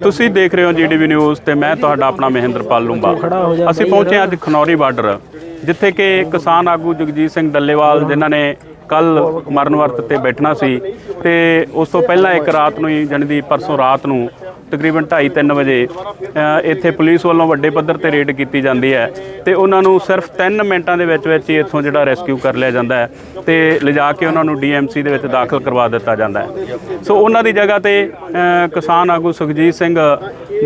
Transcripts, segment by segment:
ਤੁਸੀਂ ਦੇਖ ਰਹੇ ਹੋ ਜੀਡੀਵੀ ਨਿਊਜ਼ ਤੇ ਮੈਂ ਤੁਹਾਡਾ ਆਪਣਾ ਮਹਿੰਦਰਪਾਲ ਲੂੰਬਾ। ਅਸੀਂ ਪਹੁੰਚੇ ਹਾਂ ਅੱਜ ਖਨੌਰੀ ਬਾਰਡਰ ਜਿੱਥੇ ਕਿ ਕਿਸਾਨ ਆਗੂ ਜਗਜੀਤ ਸਿੰਘ ਡੱਲੇਵਾਲ ਜਿਨ੍ਹਾਂ ਨੇ ਕੱਲ ਮਰਨ ਵਰਤ ਤੇ ਬੈਠਣਾ ਸੀ ਤੇ ਉਸ ਤੋਂ ਪਹਿਲਾਂ ਇੱਕ ਰਾਤ ਨੂੰ ਹੀ ਜਾਣੀ ਦੀ ਪਰਸੋਂ ਰਾਤ ਨੂੰ ਤਕਰੀਬਨ 2:30 ਵਜੇ ਇੱਥੇ ਪੁਲਿਸ ਵੱਲੋਂ ਵੱਡੇ ਪੱਧਰ ਤੇ ਰੇਡ ਕੀਤੀ ਜਾਂਦੀ ਹੈ ਤੇ ਉਹਨਾਂ ਨੂੰ ਸਿਰਫ 3 ਮਿੰਟਾਂ ਦੇ ਵਿੱਚ ਵਿੱਚ ਹੀ ਇੱਥੋਂ ਜਿਹੜਾ ਰੈਸਕਿਊ ਕਰ ਲਿਆ ਜਾਂਦਾ ਹੈ ਤੇ ਲਿਜਾ ਕੇ ਉਹਨਾਂ ਨੂੰ ਡੀਐਮਸੀ ਦੇ ਵਿੱਚ ਦਾਖਲ ਕਰਵਾ ਦਿੱਤਾ ਜਾਂਦਾ ਹੈ। ਸੋ ਉਹਨਾਂ ਦੀ ਜਗ੍ਹਾ ਤੇ ਕਿਸਾਨ ਆਗੂ ਸੁਖਜੀਤ ਸਿੰਘ,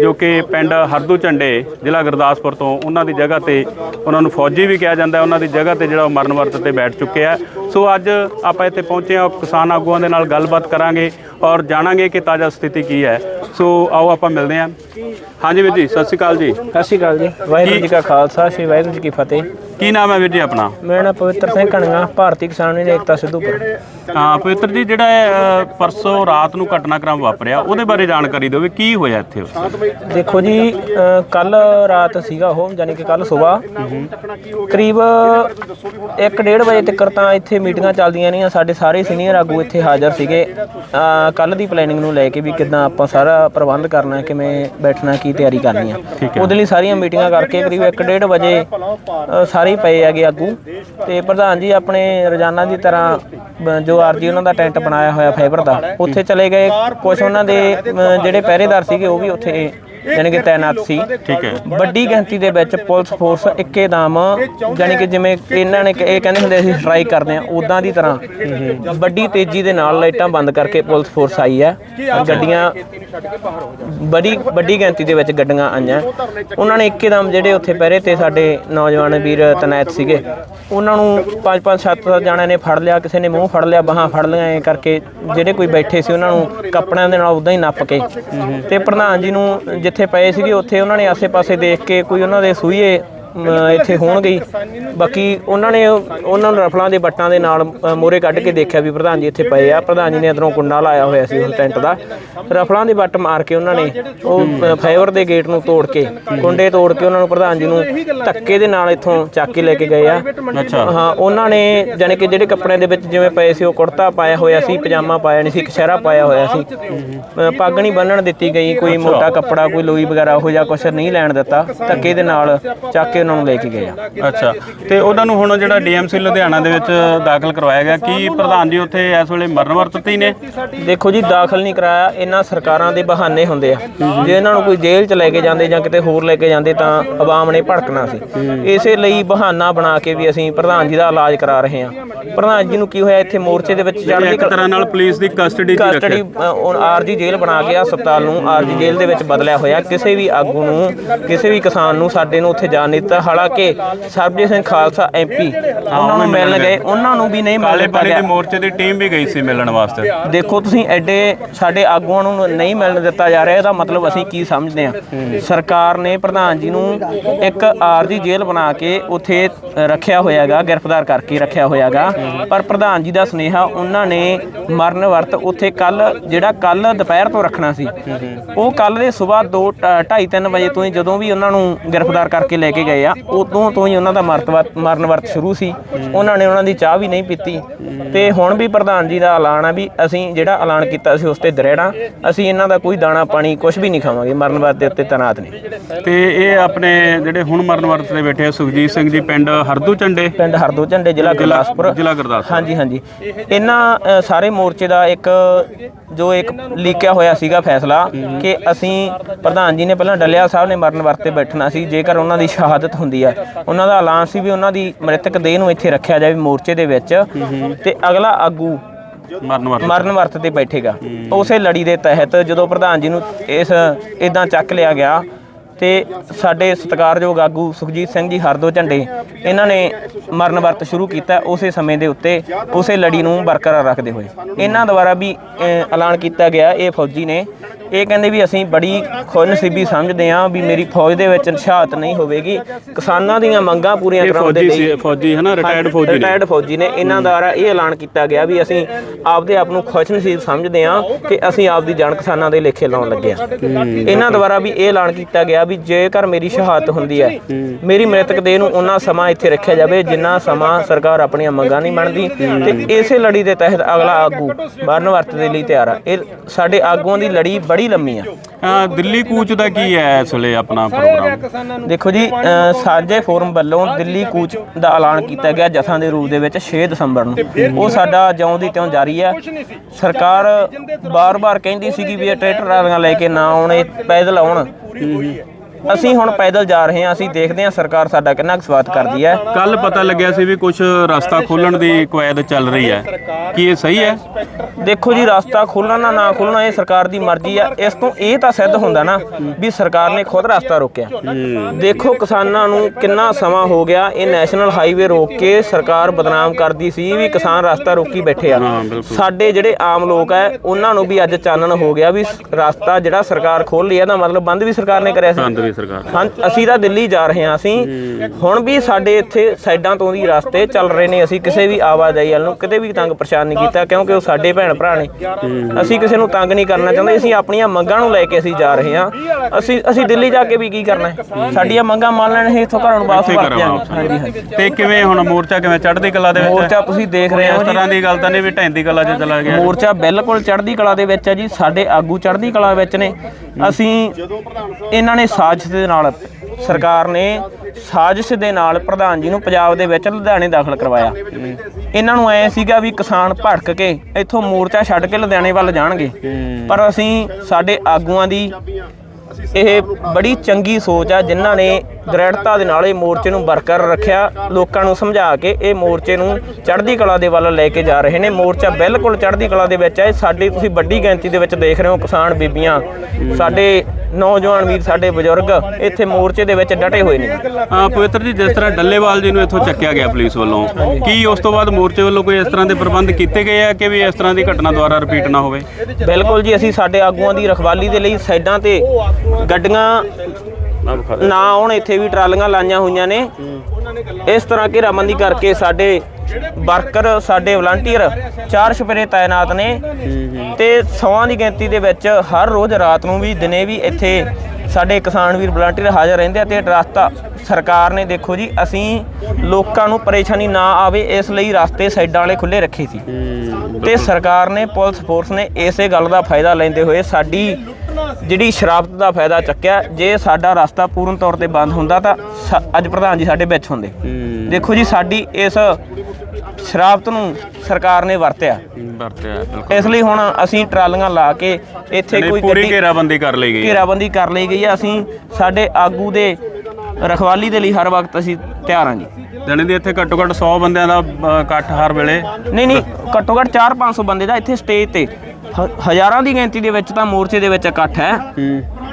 ਜੋ ਕਿ ਪਿੰਡ ਹਰਦੂ ਝੰਡੇ, ਜ਼ਿਲ੍ਹਾ ਗੁਰਦਾਸਪੁਰ ਤੋਂ, ਉਹਨਾਂ ਦੀ ਜਗ੍ਹਾ ਤੇ ਉਹਨਾਂ ਨੂੰ ਫੌਜੀ ਵੀ ਕਿਹਾ ਜਾਂਦਾ ਹੈ। ਉਹਨਾਂ ਦੀ ਜਗ੍ਹਾ ਤੇ ਜਿਹੜਾ ਉਹ ਮਰਨ ਵਰਤ ਤੇ ਬੈਠ ਚੁੱਕੇ ਆ ਸੋ ਅੱਜ ਆਪਾਂ ਇੱਥੇ ਪਹੁੰਚੇ ਹਾਂ ਕਿਸਾਨ ਆਗੂਆਂ ਦੇ ਨਾਲ ਗੱਲਬਾਤ ਕਰਾਂਗੇ ਔਰ ਜਾਣਾਂਗੇ ਕਿ ਤਾਜ਼ਾ ਸਥਿਤੀ ਕੀ ਹੈ। ਸੋ ਆਓ ਆਪਾਂ ਮਿਲਦੇ ਹਾਂ। ਹਾਂਜੀ ਵੀਰ ਜੀ ਸਤਿ ਸ਼੍ਰੀ ਅਕਾਲ ਜੀ। ਸਤਿ ਸ਼੍ਰੀ ਅਕਾਲ ਜੀ। ਵਾਹਿਗੁਰੂ ਜੀ ਕਾ ਖਾਲਸਾ ਸ੍ਰੀ ਵਾਹਿਗੁਰੂ ਜੀ ਕੀ ਫਤਿਹ। ਕੀ ਨਾਮ ਹੈ ਵੀਰ ਜੀ ਆਪਣਾ? ਮੇਰਾ ਨਾਮ ਪਵਿੱਤਰ ਸਿੰਘ ਕਣਗਾ ਭਾਰਤੀ ਕਿਸਾਨ ਯੂਨੀਅਨ ਏਕਤਾ ਸਿੱਧੂਪੁਰ ਹਾਂ ਪਵਿੱਤਰ ਜੀ ਜਿਹੜਾ ਇਹ, ਅ, ਪਰਸੋਂ ਰਾਤ ਨੂੰ ਘਟਨਾਕ੍ਰਮ ਵਾਪਰਿਆ ਉਹਦੇ ਬਾਰੇ ਜਾਣਕਾਰੀ ਦਿਓ ਵੀ ਕੀ ਹੋਇਆ ਇੱਥੇ ਉਸ? ਦੇਖੋ ਜੀ ਕੱਲ ਰਾਤ ਸੀਗਾ ਉਹ ਯਾਨੀ ਕਿ ਕੱਲ ਸਵੇਰ। ਕਰੀਬ 1:30 ਵਜੇ ਤੱਕ ਤਾਂ ਇੱਥੇ ਮੀਟਿੰਗਾਂ ਚੱਲਦੀਆਂ ਰਹੀਆਂ ਸਾਡੇ ਸਾਰੇ ਸੀਨੀਅਰ ਆਗੂ ਇੱਥੇ ਹਾਜ਼ਰ ਸੀਗੇ। ਕੱਲ ਦੀ ਪਲੈਨਿੰਗ ਨੂੰ ਲੈ ਕੇ ਵੀ ਕਿਦਾਂ ਆਪਾਂ ਸਾਰਾ ਪ੍ਰਬੰਧ ਕਰਨਾ ਹੈ ਕਿਵੇਂ ਬੈਠਣਾ ਕੀ ਤਿਆਰੀ ਕਰਨੀ ਆ। ਉਹਦੇ ਲਈ ਸਾਰੀਆਂ ਮੀਟਿੰਗਾਂ ਕਰਕੇ ਕਰੀਬ 1:30 ਵਜੇ ਅ, ਸਾਰੇ ਹੀ ਪਏ ਹੈਗੇ ਆਗੂ। ਤੇ ਪ੍ਰਧਾਨ ਜੀ ਆਪਣੇ ਰੋਜ਼ਾਨਾ ਦੀ ਤਰ੍ਹਾਂ ਬ- ਜੋ ਆਰਜੀ ਉਹਨਾਂ ਦਾ ਟੈਂਟ ਬਣਾਇਆ ਹੋਇਆ ਫਾਈਬਰ ਦਾ ਉੱਥੇ ਚਲੇ ਗਏ। ਕੁਝ ਉਹਨਾਂ ਦੇ ਜਿਹੜੇ ਪਹਿਰੇਦਾਰ ਸੀਗੇ ਉਹ ਵੀ ਉੱਥੇ ਯਾਨੀ ਕਿ ਤਾਇਨਾਤ ਸੀ। ਠੀਕ ਹੈ। ਵੱਡੀ ਗਿਣਤੀ ਦੇ ਵਿੱਚ ਪੁਲਿਸ ਫੋਰਸ ਇੱਕੇਦਮ ਯਾਨੀ ਕਿ ਜਿਵੇਂ ਇਹਨਾਂ ਨੇ ਇਹ ਕਹਿੰਦੇ ਹੁੰਦੇ ਸੀ ਸਟ੍ਰਾਈਕ ਕਰਦੇ ਆ ਉਦਾਂ ਦੀ ਤਰ੍ਹਾਂ। ਵੱਡੀ ਤੇਜ਼ੀ ਦੇ ਨਾਲ ਲਾਈਟਾਂ ਬੰਦ ਕਰਕੇ ਪੁਲਿਸ ਫੋਰਸ ਆਈ ਹੈ। ਗੱਡੀਆਂ ਬੜੀ ਵੱਡੀ ਗਿਣਤੀ ਦੇ ਵਿੱਚ ਗੱਡੀਆਂ ਆਈਆਂ। ਉਹਨਾਂ ਨੇ ਇੱਕੇਦਮ ਜਿਹੜੇ ਉੱਥੇ ਪਹਿਰੇ ਤੇ ਸਾਡੇ ਨੌਜਵਾਨ ਵੀਰ ਤਨਾਇਤ ਸੀਗੇ ਉਹਨਾਂ ਨੂੰ ਪੰਜ ਪੰਜ ਸੱਤ ਸੱਤ ਜਣਿਆਂ ਨੇ ਫੜ ਲਿਆ ਕਿਸੇ ਨੇ ਮੂੰਹ ਫੜ ਲਿਆ ਬਾਹਾਂ ਫੜ ਲਈਆਂ ਐ ਕਰਕੇ ਜਿਹੜੇ ਕੋਈ ਬੈਠੇ ਸੀ ਉਹਨਾਂ ਨੂੰ ਕੱਪੜਿਆਂ ਦੇ ਨਾਲ ਉਦਾਂ ਹੀ ਨੱਪ ਕੇ। ਤੇ ਪ੍ਰਧਾਨ ਜੀ ਨੂੰ ਜਿੱਥੇ ਪਏ ਸੀਗੇ ਉੱਥੇ ਉਹਨਾਂ ਨੇ ਆਸੇ-ਪਾਸੇ ਦੇਖ ਕੇ ਕੋਈ ਉਹਨਾਂ ਦੇ ਸੂਈਏ ਇੱਥੇ ਹੋਣਗੇ। ਬਾਕੀ ਉਹਨਾਂ ਨੇ ਉਹ- ਉਹਨਾਂ ਨੂੰ ਰਫਲਾਂ ਦੇ ਬੱਟਾਂ ਦੇ ਨਾਲ ਮੋਰੇ ਕੱਢ ਕੇ ਦੇਖਿਆ ਵੀ ਪ੍ਰਧਾਨ ਜੀ ਇੱਥੇ ਪਏ ਆ। ਪ੍ਰਧਾਨ ਜੀ ਨੇ ਅੰਦਰੋਂ ਕੁੰਡਾ ਲਾਇਆ ਹੋਇਆ ਸੀ ਉਸ ਟੈਂਟ ਦਾ। ਰਫਲਾਂ ਦੇ ਬੱਟ ਮਾਰ ਕੇ ਉਹਨਾਂ ਨੇ ਉਹ ਫਾਈਬਰ ਦੇ ਗੇਟ ਨੂੰ ਤੋੜ ਕੇ ਕੁੰਡੇ ਤੋੜ ਕੇ ਉਹਨਾਂ ਨੂੰ ਪ੍ਰਧਾਨ ਜੀ ਨੂੰ ਧੱਕੇ ਦੇ ਨਾਲ ਇੱਥੋਂ ਚੱਕ ਕੇ ਲੈ ਕੇ ਗਏ ਆ। ਹਾਂ ਉਹਨਾਂ ਨੇ ਜਾਣੀ ਕਿ ਜਿਹੜੇ ਕੱਪੜਿਆਂ ਦੇ ਵਿੱਚ ਜਿਵੇਂ ਪਏ ਸੀ ਉਹ ਕੁੜਤਾ ਪਾਇਆ ਹੋਇਆ ਸੀ ਪਜਾਮਾ ਪਾਇਆ ਨਹੀਂ ਸੀ ਕਸ਼ਹਿਰਾ ਪਾਇਆ ਹੋਇਆ ਸੀ। ਪੱਗ ਨਹੀਂ ਬੰਨਣ ਦਿੱਤੀ ਗਈ ਕੋਈ ਮੋਟਾ ਕੱਪੜਾ ਕੋਈ ਲੋਈ ਵਗੈਰਾ ਉਹ ਜਿਹਾ ਕੁਛ ਨਹੀਂ ਲੈਣ ਦਿੱਤਾ। ਧੱਕੇ ਦੇ ਨਾਲ ਚੱਕ ਕੇ ਉਹਨਾਂ ਨੂੰ ਲੈ ਕੇ ਗਏ ਆ। ਅੱਛਾ। ਤੇ ਉਹਨਾਂ ਨੂੰ ਹੁਣ ਜਿਹੜਾ ਡੀਐਮਸੀ ਲੁਧਿਆਣਾ ਦੇ ਵਿੱਚ ਦਾਖਲ ਕਰਵਾਇਆ ਗਿਆ ਕੀ ਪ੍ਰਧਾਨ ਜੀ ਉੱਥੇ ਇਸ ਵੇਲੇ ਮਰਨ ਵਰਤ ਹੀ ਨੇ? ਦੇਖੋ ਜੀ ਦਾਖਲ ਨਹੀਂ ਕਰਾਇਆ ਇਹਨਾਂ ਸਰਕਾਰਾਂ ਦੇ ਬਹਾਨੇ ਹੁੰਦੇ ਆ। ਜੇ ਇਹਨਾਂ ਨੂੰ ਕੋਈ ਜੇਲ੍ਹ ਚ ਲੈ ਕੇ ਜਾਂਦੇ ਜਾਂ ਕਿਤੇ ਹੋਰ ਲੈ ਕੇ ਜਾਂਦੇ ਤਾਂ ਆਵਾਮ ਨੇ ਭੜਕਣਾ ਸੀ। ਇਸੇ ਲਈ ਬਹਾਨਾ ਬਣਾ ਕੇ ਵੀ ਅਸੀਂ ਪ੍ਰਧਾਨ ਜੀ ਦਾ ਇਲਾਜ ਕਰਾ ਰਹੇ ਹਾਂ। ਪ੍ਰਧਾਨ ਜੀ ਨੂੰ ਕੀ ਹੋਇਆ ਇੱਥੇ ਮੋਰਚੇ ਦੇ ਵਿੱਚ ਚੜ੍ਹਦੀ ਇੱਕ ਤਰ੍ਹਾਂ ਨਾਲ ਪੁਲਿਸ ਦੀ ਕਸਟਡੀ 'ਚ ਹੀ ਕਸਟਡੀ ਰੱਖਿਆ ਆਰਜੀ ਜੇਲ੍ਹ ਬਣਾ ਕੇ ਹਸਪਤਾਲ ਨੂੰ। ਆਰਜੀ ਜੇਲ੍ਹ ਦੇ ਵਿੱਚ ਬਦਲਿਆ ਹੋਇਆ। ਕਿਸੇ ਵੀ ਆਗੂ ਨੂੰ ਕਿਸੇ ਵੀ ਕਿਸਾਨ ਨੂੰ ਸਾਡੇ ਨੂੰ ਉੱਥੇ ਜਾਣ ਨਹੀਂ ਦਿੱਤਾ ਹਾਲਾਂਕਿ ਸਰਬਜੀਤ ਸਿੰਘ ਖਾਲਸਾ ਐਮਪੀ ਉਹਨਾਂ ਨੂੰ ਮਿਲਣ ਗਏ। ਉਹਨਾਂ ਨੂੰ ਵੀ ਨਹੀਂ ਮਿਲਣ ਕਾਲੇ ਦਿੱਤਾ ਪਾਣੀ ਗਿਆ ਦੇ ਮੋਰਚੇ ਦੀ ਟੀਮ ਵੀ ਗਈ ਸੀ ਮਿਲਣ ਵਾਸਤੇ। ਦੇਖੋ ਤੁਸੀਂ ਐਡੇ ਸਾਡੇ ਆਗੂਆਂ ਨੂੰ ਨਹੀਂ ਮਿਲਣ ਦਿੱਤਾ ਜਾ ਰਿਹਾ ਇਹਦਾ ਮਤਲਬ ਅਸੀਂ ਕੀ ਸਮਝਦੇ ਹਾਂ? ਸਰਕਾਰ ਨੇ ਪ੍ਰਧਾਨ ਜੀ ਨੂੰ ਇੱਕ ਆਰਜੀ ਜੇਲ੍ਹ ਬਣਾ ਕੇ ਉੱਥੇ ਰੱਖਿਆ ਹੋਇਆਗਾ ਗ੍ਰਿਫਤਾਰ ਕਰਕੇ ਰੱਖਿਆ ਹੋਇਆਗਾ। ਪਰ ਪ੍ਰਧਾਨ ਜੀ ਦਾ ਸੁਨੇਹਾ ਉਹਨਾਂ ਨੇ ਮਰਨ ਵਰਤ ਉੱਥੇ ਕੱਲ ਜਿਹੜਾ ਕੱਲ ਦੁਪਹਿਰ ਤੋਂ ਰੱਖਣਾ ਸੀ ਉਹ ਕੱਲ ਦੇ ਸਵੇਰ 2 2:30 3 ਵਜੇ ਤੋਂ ਹੀ ਜਦੋਂ ਵੀ ਉਹਨਾਂ ਨੂੰ ਗ੍ਰਿਫਤਾਰ ਕਰਕੇ ਲੈ ਕੇ ਗਏ ਆ। ਉਦੋਂ ਤੋਂ ਹੀ ਉਹਨਾਂ ਦਾ ਮਰਤਬਾ ਮਰਨ ਵਰਤ ਸ਼ੁਰੂ ਸੀ। ਉਹਨਾਂ ਨੇ ਉਹਨਾਂ ਦੀ ਚਾਹ ਵੀ ਨਹੀਂ ਪੀਤੀ। ਤੇ ਹੁਣ ਵੀ ਪ੍ਰਧਾਨ ਜੀ ਦਾ ਐਲਾਨ ਆ ਵੀ ਅਸੀਂ ਜਿਹੜਾ ਐਲਾਨ ਕੀਤਾ ਸੀ ਉਸ ਤੇ ਦਰੇੜਾ। ਅਸੀਂ ਇਹਨਾਂ ਦਾ ਕੋਈ ਦਾਣਾ ਪਾਣੀ ਕੁਝ ਵੀ ਨਹੀਂ ਖਾਵਾਂਗੇ ਮਰਨ ਵਰਤ ਦੇ ਉੱਤੇ ਤਨਾਤ ਨੇ। ਤੇ ਇਹ ਆਪਣੇ ਜਿਹੜੇ ਹੁਣ ਮਰਨ ਵਰਤ ਤੇ ਬੈਠੇ ਆ ਸੁਖਜੀਤ ਸਿੰਘ ਜੀ ਪਿੰਡ ਹਰਦੂ ਝੰਡੇ। ਪਿੰਡ ਹਰਦੋ ਝੰਡੇ ਜ਼ਿਲ੍ਹਾ ਗੁਰਦਾਸਪੁਰ। ਜ਼ਿਲ੍ਹਾ ਗੁਰਦਾਸਪੁਰ। ਹਾਂਜੀ ਹਾਂਜੀ। ਇਹਨਾਂ ਸਾਰੇ ਮੋਰਚੇ ਦਾ ਇੱਕ ਜੋ ਇੱਕ ਲੀਕਿਆ ਹੋਇਆ ਸੀਗਾ ਫੈਸਲਾ ਕਿ ਅਸੀਂ ਪ੍ਰਧਾਨ ਜੀ ਨੇ ਪਹਿਲਾਂ ਡੱਲਿਆ ਸਾਹਿਬ ਨੇ ਮਰਨ ਵਰਤੇ ਬੈਠਣਾ ਸੀ ਜੇਕਰ ਉਹਨਾਂ ਦੀ ਸ਼ਹਾਦਤ ਹੁੰਦੀ ਆ। ਉਹਨਾਂ ਦਾ ਐਲਾਨ ਸੀ ਵੀ ਉਹਨਾਂ ਦੀ ਮ੍ਰਿਤਕ ਦੇਹ ਨੂੰ ਇੱਥੇ ਰੱਖਿਆ ਜਾਵੇ ਮੋਰਚੇ ਦੇ ਵਿੱਚ ਤੇ ਅਗਲਾ ਆਗੂ ਮਰਨ ਵਰਤ ਮਰਨ ਵਰਤ ਤੇ ਬੈਠੇਗਾ। ਉਸੇ ਲੜੀ ਦੇ ਤਹਿਤ ਜਦੋਂ ਪ੍ਰਧਾਨ ਜੀ ਨੂੰ ਇਸ ਇਦਾਂ ਚੱਕ ਲਿਆ ਗਿਆ ਤੇ ਸਾਡੇ ਸਤਿਕਾਰਯੋਗ ਆਗੂ ਸੁਖਜੀਤ ਸਿੰਘ ਜੀ ਹਰਦੋ ਝੰਡੇ ਇਹਨਾਂ ਨੇ ਮਰਨ ਵਰਤ ਸ਼ੁਰੂ ਕੀਤਾ ਉਸੇ ਸਮੇਂ ਦੇ ਉੱਤੇ ਉਸੇ ਲੜੀ ਨੂੰ ਬਰਕਰਾਰ ਰੱਖਦੇ ਹੋਏ। ਇਹਨਾਂ ਦੁਆਰਾ ਵੀ ਐਲਾਨ ਕੀਤਾ ਗਿਆ ਇਹ ਫੌਜੀ ਨੇ। ਇਹ ਕਹਿੰਦੇ ਵੀ ਅਸੀਂ ਬੜੀ ਖੁਸ਼ਨਸੀਬੀ ਸਮਝਦੇ ਹਾਂ ਵੀ ਮੇਰੀ ਫੌਜ ਦੇ ਵਿੱਚ ਸ਼ਹਾਦਤ ਨਹੀਂ ਹੋਵੇਗੀ। ਕਿਸਾਨਾਂ ਦੀਆਂ ਮੰਗਾਂ ਪੂਰੀਆਂ ਕਰਾਉਣ ਦੇ ਲਈ ਫੌਜੀ ਹੈ ਨਾ ਰਿਟਾਇਰਡ ਫੌਜੀ ਨੇ। ਰਿਟਾਇਰਡ ਫੌਜੀ ਨੇ। ਇਹਨਾਂ ਦੁਆਰਾ ਇਹ ਐਲਾਨ ਕੀਤਾ ਗਿਆ ਵੀ ਅਸੀਂ ਆਪਦੇ ਆਪ ਨੂੰ ਖੁਸ਼ਨਸੀਬ ਸਮਝਦੇ ਹਾਂ ਕਿ ਅਸੀਂ ਆਪਦੀ ਜਾਨ ਕਿਸਾਨਾਂ ਦੇ ਲੇਖੇ ਲਾਉਣ ਲੱਗੇ ਹਾਂ। ਇਹਨਾਂ ਦੁਆਰਾ ਵੀ ਇਹ ਐਲਾਨ ਕੀਤਾ ਗਿਆ ਵੀ ਜੇਕਰ ਮੇਰੀ ਸ਼ਹਾਦਤ ਹੁੰਦੀ ਹੈ ਮੇਰੀ ਮ੍ਰਿਤਕ ਦੇਹ ਨੂੰ ਉਹਨਾਂ ਸਮਾਂ ਇੱਥੇ ਰੱਖਿਆ ਜਾਵੇ ਜਿੰਨਾ ਸਮਾਂ ਸਰਕਾਰ ਆਪਣੀਆਂ ਮੰਗਾਂ ਨਹੀਂ ਮੰਨਦੀ ਤੇ ਇਸੇ ਲੜੀ ਦੇ ਤਹਿਤ ਅਗਲਾ ਆਗੂ ਮਰਨ ਵਰਤ ਦੇ ਲਈ ਤਿਆਰ ਆ। ਇਹ ਸਾਡੇ ਆਗੂਆਂ ਦੀ ਲੜੀ ਬੜੀ ਲੰਮੀ ਆ। ਦਿੱਲੀ ਕੂਚ ਦਾ ਕੀ ਹੈ ਇਸ ਵੇਲੇ ਆਪਣਾ ਪ੍ਰੋਗਰਾਮ? ਦੇਖੋ ਜੀ ਸਾਂਝੇ ਫੋਰਮ ਵੱਲੋਂ ਦਿੱਲੀ ਕੂਚ ਦਾ ਐਲਾਨ ਕੀਤਾ ਗਿਆ ਜਥਾਂ ਦੇ ਰੂਪ ਦੇ ਵਿੱਚ 6 ਦਸੰਬਰ ਨੂੰ। ਉਹ ਸਾਡਾ ਜਿਉਂ ਦੀ ਤਿਉਂ ਜਾਰੀ ਹੈ ਸਰਕਾਰ ਬਾਰ-ਬਾਰ ਕਹਿੰਦੀ ਸੀਗੀ ਵੀ ਇਹ ਟਰੈਕਟਰ ਵਾਲੀਆਂ ਲੈ ਕੇ ਨਾ ਆਉਣ ਪੈਦਲ ਆਉਣ। Curi uhum. ia. ਅਸੀਂ ਹੁਣ ਪੈਦਲ ਜਾ ਰਹੇ ਹਾਂ ਅਸੀਂ ਦੇਖਦੇ ਹਾਂ ਸਰਕਾਰ ਸਾਡਾ ਕਿੰਨਾ ਕੁ ਸਵਾਗਤ ਕਰਦੀ ਹੈ। ਕੱਲ ਪਤਾ ਲੱਗਿਆ ਸੀ ਵੀ ਕੁਝ ਰਸਤਾ ਖੋਲਣ ਦੀ ਕਵਾਇਦ ਚੱਲ ਰਹੀ ਹੈ। ਕੀ ਇਹ ਸਹੀ ਹੈ? ਦੇਖੋ ਜੀ ਰਸਤਾ ਖੋਲਣਾ ਨਾ ਖੋਲਣਾ ਇਹ ਸਰਕਾਰ ਦੀ ਮਰਜ਼ੀ ਆ ਇਸ ਤੋਂ ਇਹ ਤਾਂ ਸਿੱਧ ਹੁੰਦਾ ਨਾ ਵੀ ਸਰਕਾਰ ਨੇ ਖੁਦ ਰਸਤਾ ਰੋਕਿਆ। ਦੇਖੋ ਕਿਸਾਨਾਂ ਨੂੰ ਕਿੰਨਾ ਸਮਾਂ ਹੋ ਗਿਆ ਇਹ ਨੈਸ਼ਨਲ ਹਾਈਵੇ ਰੋਕ ਕੇ ਸਰਕਾਰ ਬਦਨਾਮ ਕਰਦੀ ਸੀ ਵੀ ਕਿਸਾਨ ਰਸਤਾ ਰੋਕੀ ਬੈਠੇ ਆ। ਸਾਡੇ ਜਿਹੜੇ ਆਮ ਲੋਕ ਆ ਉਹਨਾਂ ਨੂੰ ਵੀ ਅੱਜ ਚਾਨਣ ਹੋ ਗਿਆ ਵੀ ਰਸਤਾ ਜਿਹੜਾ ਸਰਕਾਰ ਖੋਲ ਲਈ ਇਹਦਾ ਮਤਲਬ ਬੰਦ ਵੀ ਸਰਕਾਰ ਨੇ ਕਰਿਆ ਸੀ। ਸਰਕਾਰ ਹਾਂ ਅਸੀਂ ਤਾਂ ਦਿੱਲੀ ਜਾ ਰਹੇ ਹਾਂ ਅਸੀਂ ਹੁਣ ਵੀ ਸਾਡੇ ਇੱਥੇ ਸਾਈਡਾਂ ਤੋਂ ਦੀ ਰਸਤੇ ਚੱਲ ਰਹੇ ਨੇ ਅਸੀਂ ਕਿਸੇ ਵੀ ਆਵਾਜਾਈ ਵੱਲ ਨੂੰ ਕਿਤੇ ਵੀ ਤੰਗ ਪਰੇਸ਼ਾਨ ਨਹੀਂ ਕੀਤਾ ਕਿਉਂਕਿ ਉਹ ਸਾਡੇ ਭੈਣ ਭਰਾ ਨੇ। ਅਸੀਂ ਕਿਸੇ ਨੂੰ ਤੰਗ ਨਹੀਂ ਕਰਨਾ ਚਾਹੁੰਦੇ ਅਸੀਂ ਆਪਣੀਆਂ ਮੰਗਾਂ ਨੂੰ ਲੈ ਕੇ ਅਸੀਂ ਜਾ ਰਹੇ ਹਾਂ। ਅਸੀਂ ਅਸੀਂ ਦਿੱਲੀ ਜਾ ਕੇ ਵੀ ਕੀ ਕਰਨਾ ਹੈ? ਸਾਡੀਆਂ ਮੰਗਾਂ ਮੰਨ ਲੈਣ ਇੱਥੋਂ ਘਰਾਂ ਨੂੰ ਵਾਪਸ ਵਰਤ ਹਾਂਜੀ ਹਾਂਜੀ। ਤੇ ਕਿਵੇਂ ਹੁਣ ਮੋਰਚਾ ਕਿਵੇਂ ਚੜ੍ਹਦੀ ਕਲਾ ਦੇ ਵਿੱਚ? ਮੋਰਚਾ ਤੁਸੀਂ ਦੇਖ ਰਹੇ ਹੋ ਇਸ ਤਰ੍ਹਾਂ ਦੀ ਗੱਲ ਤਾਂ ਨਹੀਂ ਵੀ ਢੈਂਦੀ ਕਲਾ 'ਚ ਚਲਾ ਗਿਆ। ਮੋਰਚਾ ਬਿਲਕੁਲ ਚੜ੍ਹਦੀ ਕਲਾ ਦੇ ਵਿੱਚ ਹੈ ਜੀ ਸਾਡੇ ਆਗੂ ਚੜ੍ਹਦੀ ਕਲਾ ਵਿੱਚ ਨੇ। ਅਸੀਂ ਇਹਨਾਂ ਨੇ ਸਾਜ਼ਿਸ਼ ਦੇ ਨਾਲ ਸਰਕਾਰ ਨੇ ਸਾਜ਼ਿਸ਼ ਦੇ ਨਾਲ ਪ੍ਰਧਾਨ ਜੀ ਨੂੰ ਪੰਜਾਬ ਦੇ ਵਿੱਚ ਲੁਧਿਆਣੇ ਦਾਖਲ ਕਰਵਾਇਆ। ਇਹਨਾਂ ਨੂੰ ਐ ਸੀਗਾ ਵੀ ਕਿਸਾਨ ਭੜਕ ਕੇ ਇੱਥੋਂ ਮੋਰਚਾ ਛੱਡ ਕੇ ਲੁਧਿਆਣੇ ਵੱਲ ਜਾਣਗੇ। ਪਰ ਅਸੀਂ ਸਾਡੇ ਆਗੂਆਂ ਦੀ ਇਹ ਬੜੀ ਚੰਗੀ ਸੋਚ ਆ, ਜਿਨ੍ਹਾਂ ਨੇ ਦ੍ਰਿੜਤਾ ਦੇ ਨਾਲ ਇਹ ਮੋਰਚੇ ਨੂੰ ਬਰਕਰਾਰ ਰੱਖਿਆ। ਲੋਕਾਂ ਨੂੰ ਸਮਝਾ ਕੇ ਇਹ ਮੋਰਚੇ ਨੂੰ ਚੜ੍ਹਦੀ ਕਲਾ ਦੇ ਵੱਲ ਲੈ ਕੇ ਜਾ ਰਹੇ ਨੇ। ਮੋਰਚਾ ਬਿਲਕੁਲ ਚੜ੍ਹਦੀ ਕਲਾ ਦੇ ਵਿੱਚ ਹੈ ਸਾਡੀ ਤੁਸੀਂ ਵੱਡੀ ਗਿਣਤੀ ਦੇ ਵਿੱਚ ਦੇਖ ਰਹੇ ਹੋ ਕਿਸਾਨ ਬੀਬੀਆਂ। ਸਾਡੇ ਨੌਜਵਾਨ ਵੀਰ ਸਾਡੇ ਬਜ਼ੁਰਗ ਇੱਥੇ ਮੋਰਚੇ ਦੇ ਵਿੱਚ ਡਟੇ ਹੋਏ ਨੇ। ਹਾਂ ਪਵਿੱਤਰ ਜੀ ਜਿਸ ਤਰ੍ਹਾਂ ਡੱਲੇਵਾਲ ਜੀ ਨੂੰ ਇੱਥੋਂ ਚੱਕਿਆ ਗਿਆ ਪੁਲਿਸ ਵੱਲੋਂ ਕੀ ਉਸ ਤੋਂ ਬਾਅਦ ਮੋਰਚੇ ਵੱਲੋਂ ਕੋਈ ਇਸ ਤਰ੍ਹਾਂ ਦੇ ਪ੍ਰਬੰਧ ਕੀਤੇ ਗਏ ਆ ਕਿ ਵੀ ਇਸ ਤਰ੍ਹਾਂ ਦੀ ਘਟਨਾ ਦੁਬਾਰਾ ਰਿਪੀਟ ਨਾ ਹੋਵੇ? ਬਿਲਕੁਲ ਜੀ ਅਸੀਂ ਸਾਡੇ ਆਗੂਆਂ ਦੀ ਰਖਵਾਲੀ ਦੇ ਲਈ ਸਾਈਡਾਂ ਤੇ ਗੱਡੀਆਂ ਨਾ ਆਉਣ ਇੱਥੇ ਵੀ ਟਰਾਲੀਆਂ ਲਾਈਆਂ ਹੋਈਆਂ ਨੇ। ਇਸ ਤਰ੍ਹਾਂ ਘੇਰਾਬੰਦੀ ਕਰਕੇ ਸਾਡੇ ਵਰਕਰ ਸਾਡੇ ਵਲੰਟੀਅਰ ਚਾਰ ਛਪਰੇ ਤਾਇਨਾਤ ਨੇ ਤੇ ਸੌਆਂ ਦੀ ਗਿਣਤੀ ਦੇ ਵਿੱਚ ਹਰ ਰੋਜ਼ ਰਾਤ ਨੂੰ ਵੀ ਦਿਨੇ ਵੀ ਇੱਥੇ ਸਾਡੇ ਕਿਸਾਨ ਵੀਰ ਵਲੰਟੀਅਰ ਹਾਜ਼ਰ ਰਹਿੰਦੇ ਆ ਤੇ ਰਸਤਾ ਸਰਕਾਰ ਨੇ ਦੇਖੋ ਜੀ ਅਸੀਂ ਲੋਕਾਂ ਨੂੰ ਪਰੇਸ਼ਾਨੀ ਨਾ ਆਵੇ ਇਸ ਲਈ ਰਸਤੇ ਸਾਈਡਾਂ ਵਾਲੇ ਖੁੱਲੇ ਰੱਖੇ ਸੀ। ਤੇ ਸਰਕਾਰ ਨੇ ਪੁਲਿਸ ਫੋਰਸ ਨੇ ਇਸੇ ਗੱਲ ਦਾ ਫਾਇਦਾ ਲੈਂਦੇ ਹੋਏ ਸਾਡੀ ਜਿਹੜੀ ਸ਼ਰਾਬਤ ਦਾ ਫਾਇਦਾ ਚੱਕਿਆ ਜੇ ਸਾਡਾ ਰਸਤਾ ਪੂਰਨ ਤੌਰ ਤੇ ਬੰਦ ਹੁੰਦਾ ਤਾਂ ਅੱਜ ਪ੍ਰਧਾਨ ਜੀ ਸਾਡੇ ਵਿੱਚ ਹੁੰਦੇ। ਦੇਖੋ ਜੀ ਸਾਡੀ ਇਸ ਸ਼ਰਾਬਤ ਨੂੰ ਸਰਕਾਰ ਨੇ ਵਰਤਿਆ। ਵਰਤਿਆ ਬਿਲਕੁਲ। ਇਸ ਲਈ ਹੁਣ ਅਸੀਂ ਟਰਾਲੀਆਂ ਲਾ ਕੇ ਇੱਥੇ ਕੋਈ ਪੂਰੀ ਘੇਰਾਬੰਦੀ ਕਰ ਲਈ ਗਈ ਘੇਰਾਬੰਦੀ ਕਰ ਲਈ ਗਈ ਹੈ। ਅਸੀਂ ਸਾਡੇ ਆਗੂ ਦੇ ਰਖਵਾਲੀ ਦੇ ਲਈ ਹਰ ਵਕਤ ਅਸੀਂ ਤਿਆਰ ਹਾਂ ਜੀ। ਜਾਣੀ ਦੀ ਇੱਥੇ ਘੱਟੋ ਘੱਟ 100 ਬੰਦਿਆਂ ਦਾ ਅ, ਇਕੱਠ ਹਰ ਵੇਲੇ? ਨਹੀਂ ਨਹੀਂ ਘੱਟੋ ਘੱਟ 4-500 ਬੰਦੇ ਦਾ ਇੱਥੇ ਸਟੇਜ ਤੇ। ਹ- ਹਜ਼ਾਰਾਂ ਦੀ ਗਿਣਤੀ ਦੇ ਵਿੱਚ ਤਾਂ ਮੋਰਚੇ ਦੇ ਵਿੱਚ ਇਕੱਠ ਹੈ।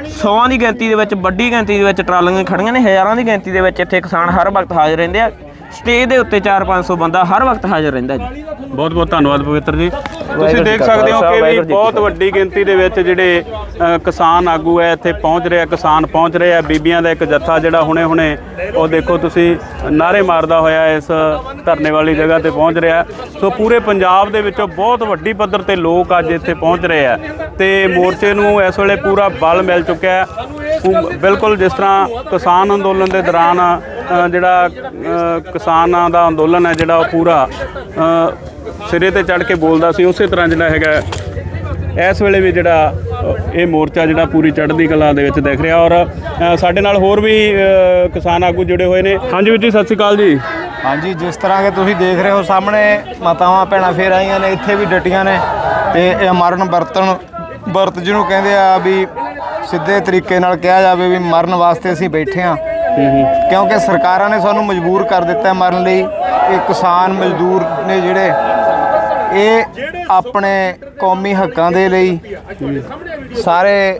ਸੌਆਂ ਦੀ ਗਿਣਤੀ ਦੇ ਵਿੱਚ ਵੱਡੀ ਗਿਣਤੀ ਦੇ ਵਿੱਚ ਟਰਾਲੀਆਂ ਖੜੀਆਂ ਨੇ ਹਜ਼ਾਰਾਂ ਦੀ ਗਿਣਤੀ ਦੇ ਵਿੱਚ ਇੱਥੇ ਕਿਸਾਨ ਹਰ ਵਕਤ ਹਾਜ਼ਰ ਰਹਿੰਦੇ ਆ। ਸਟੇਜ ਦੇ ਉੱਤੇ 4-500 ਬੰਦਾ ਹਰ ਵਕਤ ਹਾਜ਼ਰ ਰਹਿੰਦਾ ਜੀ। ਬਹੁਤ ਬਹੁਤ ਧੰਨਵਾਦ ਪਵਿੱਤਰ ਜੀ। ਤੁਸੀਂ ਦੇਖ ਸਕਦੇ ਹੋ ਕਿ ਵੀ ਬਹੁਤ ਵੱਡੀ ਗਿਣਤੀ ਦੇ ਵਿੱਚ ਜਿਹੜੇ ਕਿਸਾਨ ਆਗੂ ਹੈ ਇੱਥੇ ਪਹੁੰਚ ਰਹੇ ਆ ਕਿਸਾਨ ਪਹੁੰਚ ਰਹੇ ਆ ਬੀਬੀਆਂ ਦਾ ਇੱਕ ਜੱਥਾ ਜਿਹੜਾ ਹੁਣੇ-ਹੁਣੇ ਉਹ ਦੇਖੋ ਤੁਸੀਂ ਨਾਰੇ ਮਾਰਦਾ ਹੋਇਆ ਇਸ ਧਰਨੇ ਵਾਲੀ ਜਗ੍ਹਾ ਤੇ ਪਹੁੰਚ ਰਿਹਾ। ਸੋ ਪੂਰੇ ਪੰਜਾਬ ਦੇ ਵਿੱਚੋਂ ਬਹੁਤ ਵੱਡੀ ਪੱਧਰ ਤੇ ਲੋਕ ਅੱਜ ਇੱਥੇ ਪਹੁੰਚ ਰਹੇ ਆ। ਤੇ ਮੋਰਚੇ ਨੂੰ ਇਸ ਵੇਲੇ ਪੂਰਾ ਬਲ ਮਿਲ ਚੁੱਕਿਆ ਹੈ। ਬਿਲਕੁਲ ਜਿਸ ਤਰ੍ਹਾਂ ਕਿਸਾਨ ਅੰਦੋਲਨ ਦੇ ਦੌਰਾਨ ਜਿਹੜਾ ਕਿਸਾਨਾਂ ਦਾ ਅੰਦੋਲਨ ਹੈ ਜਿਹੜਾ ਉਹ ਪੂਰਾ ਸਿਰੇ ਤੇ ਚੜ ਕੇ ਬੋਲਦਾ ਸੀ, ਉਸੇ ਤਰ੍ਹਾਂ ਜਿਹੜਾ ਹੈਗਾ ਇਸ ਵੇਲੇ ਵੀ ਜਿਹੜਾ ਇਹ ਮੋਰਚਾ ਜਿਹੜਾ ਪੂਰੀ ਚੜ੍ਹਦੀ ਕਲਾ ਦੇ ਵਿੱਚ ਦਿਖ ਰਿਹਾ ਔਰ ਸਾਡੇ ਨਾਲ ਹੋਰ ਵੀ ਕਿਸਾਨ ਆਗੂ ਜੁੜੇ ਹੋਏ ਨੇ। ਹਾਂਜੀ ਵੀਰ ਜੀ, ਸਤਿ ਸ਼੍ਰੀ ਅਕਾਲ ਜੀ। ਹਾਂਜੀ, ਜਿਸ ਤਰ੍ਹਾਂ ਕਿ ਤੁਸੀਂ ਦੇਖ ਰਹੇ ਹੋ ਸਾਹਮਣੇ, ਮਾਤਾਵਾਂ ਭੈਣਾਂ ਫੇਰ ਆਈਆਂ ਨੇ, ਇੱਥੇ ਵੀ ਡਟੀਆਂ ਨੇ। ਤੇ ਇਹ ਮਰਨ ਵਰਤਨ ਵਰਤ ਜਿਹਨੂੰ ਕਹਿੰਦੇ ਆ ਵੀ ਸਿੱਧੇ ਤਰੀਕੇ ਨਾਲ ਕਿਹਾ ਜਾਵੇ ਵੀ ਮਰਨ ਵਾਸਤੇ ਅਸੀਂ ਬੈਠੇ ਆ ਕਿਉਂਕਿ ਸਰਕਾਰਾਂ ਨੇ ਸਾਨੂੰ ਮਜਬੂਰ ਕਰ ਦਿੱਤਾ ਮਰਨ ਲਈ ਇਹ ਕਿਸਾਨ ਮਜ਼ਦੂਰ ਨੇ ਜਿਹੜੇ ਇਹ ਆਪਣੇ ਕੌਮੀ ਹੱਕਾਂ ਦੇ ਲਈ ਸਾਰੇ